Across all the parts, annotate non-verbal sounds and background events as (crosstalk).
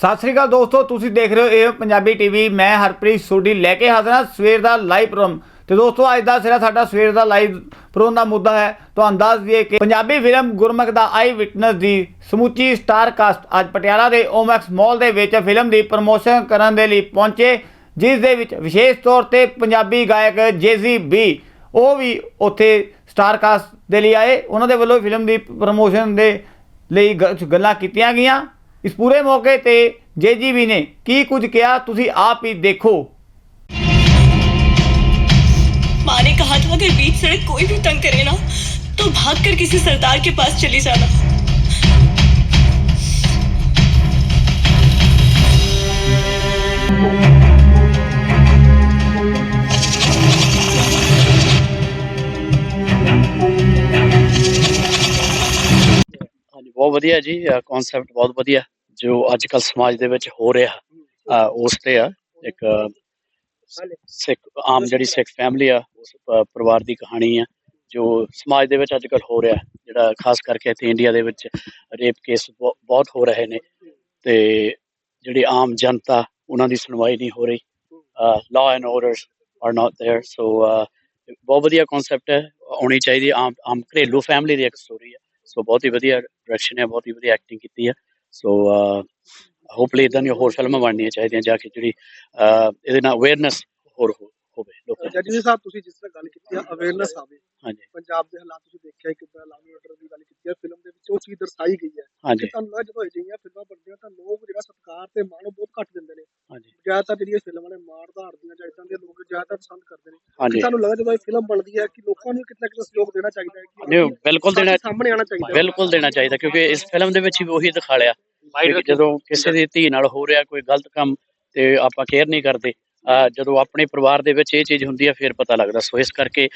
ਸਤਿ ਸ੍ਰੀ ਅਕਾਲ ਦੋਸਤੋ, ਤੁਸੀਂ ਦੇਖ ਰਹੇ ਹੋ ਇਹ ਪੰਜਾਬੀ ਟੀਵੀ ਮੈਂ ਹਰਪ੍ਰੀਤ ਸੋਢੀ ਲੈ ਕੇ ਹਾਜ਼ਰ ਹਾਂ ਸਵੇਰ ਦਾ ਲਾਈਵ ਪ੍ਰੋਗਰਾਮ ਤੇ ਦੋਸਤੋ, ਅੱਜ ਦਾ ਸਿਰਾ ਸਾਡਾ ਸਵੇਰ ਦਾ ਲਾਈਵ ਪ੍ਰੋਗਰਾਮ ਦਾ ਮੁੱਦਾ ਹੈ। ਤੁਹਾਨੂੰ ਦੱਸ ਦਈਏ ਕਿ ਪੰਜਾਬੀ ਫਿਲਮ ਗੁਰਮੁਖ ਦਾ ਆਈ ਵਿਟਨੈਸ ਦੀ ਸਮੁੱਚੀ ਸਟਾਰ ਕਾਸਟ ਅੱਜ ਪਟਿਆਲਾ ਦੇ ਓਮੈਕਸ ਮਾਲ ਦੇ ਵਿੱਚ ਫਿਲਮ ਦੀ ਪ੍ਰਮੋਸ਼ਨ ਕਰਨ ਦੇ ਲਈ ਪਹੁੰਚੇ, ਜਿਸ ਦੇ ਵਿੱਚ ਵਿਸ਼ੇਸ਼ ਤੌਰ ਤੇ ਪੰਜਾਬੀ ਗਾਇਕ ਜੇਜ਼ੀ ਬੀ ਉਹ ਵੀ ਉੱਥੇ ਸਟਾਰ ਕਾਸਟ ਦੇ ਲਈ ਆਏ। ਉਹਨਾਂ ਦੇ ਵੱਲੋਂ ਫਿਲਮ ਦੀ ਪ੍ਰਮੋਸ਼ਨ ਦੇ ਲਈ ਗੱਲਾਂ ਕੀਤੀਆਂ ਗਈਆਂ। ਇਸ ਪੂਰੇ ਮੌਕੇ ਤੇ ਜੇਜੀਬੀ ਨੇ ਕੀ ਕੁਝ ਕਿਹਾ ਤੁਸੀਂ ਆਪ ਹੀ ਦੇਖੋ माँ ने कहा था अगर बीच सड़क कोई भी तंग करे ना तो भागकर किसी सरदार के पास चली जाना ਹਾਂਜੀ ਬਹੁਤ ਵਧੀਆ ਜੀ ਕਨਸੈਪਟ ਬਹੁਤ ਵਧੀਆ ਜੋ ਅੱਜ ਕੱਲ ਸਮਾਜ ਦੇ ਵਿੱਚ ਹੋ ਰਿਹਾ ਅਹ, ਉਸ ਤੇ ਆ ਇੱਕ ਅਹ, ਸਿੱਖ ਆਮ ਜਿਹੜੀ ਸਿੱਖ ਫੈਮਿਲੀ ਆ ਉਸ ਪ- ਪਰਿਵਾਰ ਦੀ ਕਹਾਣੀ ਆ ਜੋ ਸਮਾਜ ਦੇ ਵਿੱਚ ਅੱਜ ਕੱਲ ਹੋ ਰਿਹਾ ਜਿਹੜਾ ਖਾਸ ਕਰਕੇ ਇੱਥੇ ਇੰਡੀਆ ਦੇ ਵਿੱਚ ਰੇਪ ਕੇਸ ਬਹੁਤ ਹੋ ਰਹੇ ਨੇ ਤੇ ਜਿਹੜੀ ਆਮ ਜਨਤਾ ਉਹਨਾਂ ਦੀ ਸੁਣਵਾਈ ਨਹੀਂ ਹੋ ਰਹੀ law and orders are not there so ਬਹੁਤ ਵਧੀਆ ਕਨਸੈਪਟ ਹੈ ਆਉਣੀ ਚਾਹੀਦੀ ਹੈ। ਆਮ ਆਮ ਘਰੇਲੂ ਫੈਮਿਲੀ ਦੀ ਇੱਕ ਸਟੋਰੀ ਹੈ ਸੋ ਬਹੁਤ ਹੀ ਵਧੀਆ ਡਾਇਰੈਕਸ਼ਨ ਹੈ ਬਹੁਤ ਹੀ ਵਧੀਆ ਐਕਟਿੰਗ ਕੀਤੀ ਹੈ ਸੋ ਹੋਪਲੀ ਇਦਾਂ ਦੀਆਂ ਹੋਰ ਫਿਲਮਾਂ ਬਣਨੀਆਂ ਚਾਹੀਦੀਆਂ ਜਾ ਕੇ ਜਿਹੜੀ ਅਹ, ਇਹਦੇ ਨਾਲ ਅਵੇਅਰਨੈਸ ਹੋਰ ਹੋ- ਹੋਵੇ ਲੋਕਾਂ ਨੂੰ ਜੱਜ ਜੀ ਸਾਹਿਬ ਤੁਸੀਂ ਜਿਸ ਤਰ੍ਹਾਂ ਗੱਲ ਕੀਤੀ ਆ ਅਵੇਅਰਨੈਸ ਆਵੇ। ਹਾਂਜੀ। ਪੰਜਾਬ ਦੇ ਹਾਲਾਤ ਤੁਸੀਂ ਦੇਖਿਆ ਕਿਦਾਂ ਲਾਅ ਐਂਡ ਆਰਡਰ ਦੀ ਗੱਲ ਕੀਤੀ ਹੈ ਫਿਲਮ ਦੇ ਵਿੱਚ ਉਹ ਚੀਜ਼ ਦਰਸਾਈ ਗਈ ਹੈ ਹਾਂਜੀ। ਕਿ ਤੁਹਾਨੂੰ ਲੱਗ ਜਦੋਂ ਅਜਿਹੀਆਂ ਫਿਲਮਾਂ ਬਣਦੀਆਂ ਤਾਂ ਲੋਕ ਜਿਹੜਾ ਸਤਿਕਾਰ ਤੇ ਮਾਣ ਉਹ ਬਹੁਤ ਘੱਟ ਦਿੰਦੇ ਨੇ। ਹਾਂਜੀ। ਜ਼ਿਆਦਾਤਰ ਜਿਹੜੀਆਂ ਫਿਲਮਾਂ ਨੇ ਮਾਰ ਧਾਰ ਦੀਆਂ ਜਾਂ ਇਦਾਂ ਦੇ ਲੋਕ ਜ਼ਿਆਦਾਤਰ ਪਸੰਦ ਕਰਦੇ ਨੇ। ਤੁਹਾਨੂੰ ਲੱਗਦਾ ਜਦੋਂ ਇਹ ਫਿਲਮ ਬਣਦੀ ਹੈ ਕਿ ਲੋਕਾਂ ਨੂੰ ਕਿਤੇ ਨਾ ਕਿਤੇ ਸਹਿਯੋਗ ਦੇਣਾ ਚਾਹੀਦਾ ਹੈ ਕਿ ਨਹੀਂ ਬਿਲਕੁਲ ਦੇਣਾ ਸਾਹਮਣੇ ਆਉਣਾ ਚਾਹੀਦਾ ਹੈ। ਬਿਲਕੁਲ ਦੇਣਾ ਚਾਹੀਦਾ ਕਿਉਂਕਿ ਇਸ ਫਿਲਮ ਦੇ ਵਿੱਚ ਵੀ ਉਹੀ ਦਿਖਾ ਲਿਆ ਜਦੋਂ ਕਿਸੇ ਦੀ ਧੀ ਨਾਲ ਹੋ ਰਿਹਾ ਕੋਈ ਗਲਤ ਕੰਮ ਤੇ ਆਪਾਂ ਕੇਅਰ ਨਹੀਂ ਕਰਦੇ ਜਦੋਂ ਆਪਣੇ ਪਰਿਵਾਰ ਦੇ ਵਿੱਚ ਇਹ ਚੀਜ਼ ਹੁੰਦੀ ਹੈ, ਫਿਰ ਪਤਾ ਲੱਗਦਾ। ਸੋ ਇਸ ਕਰਕੇ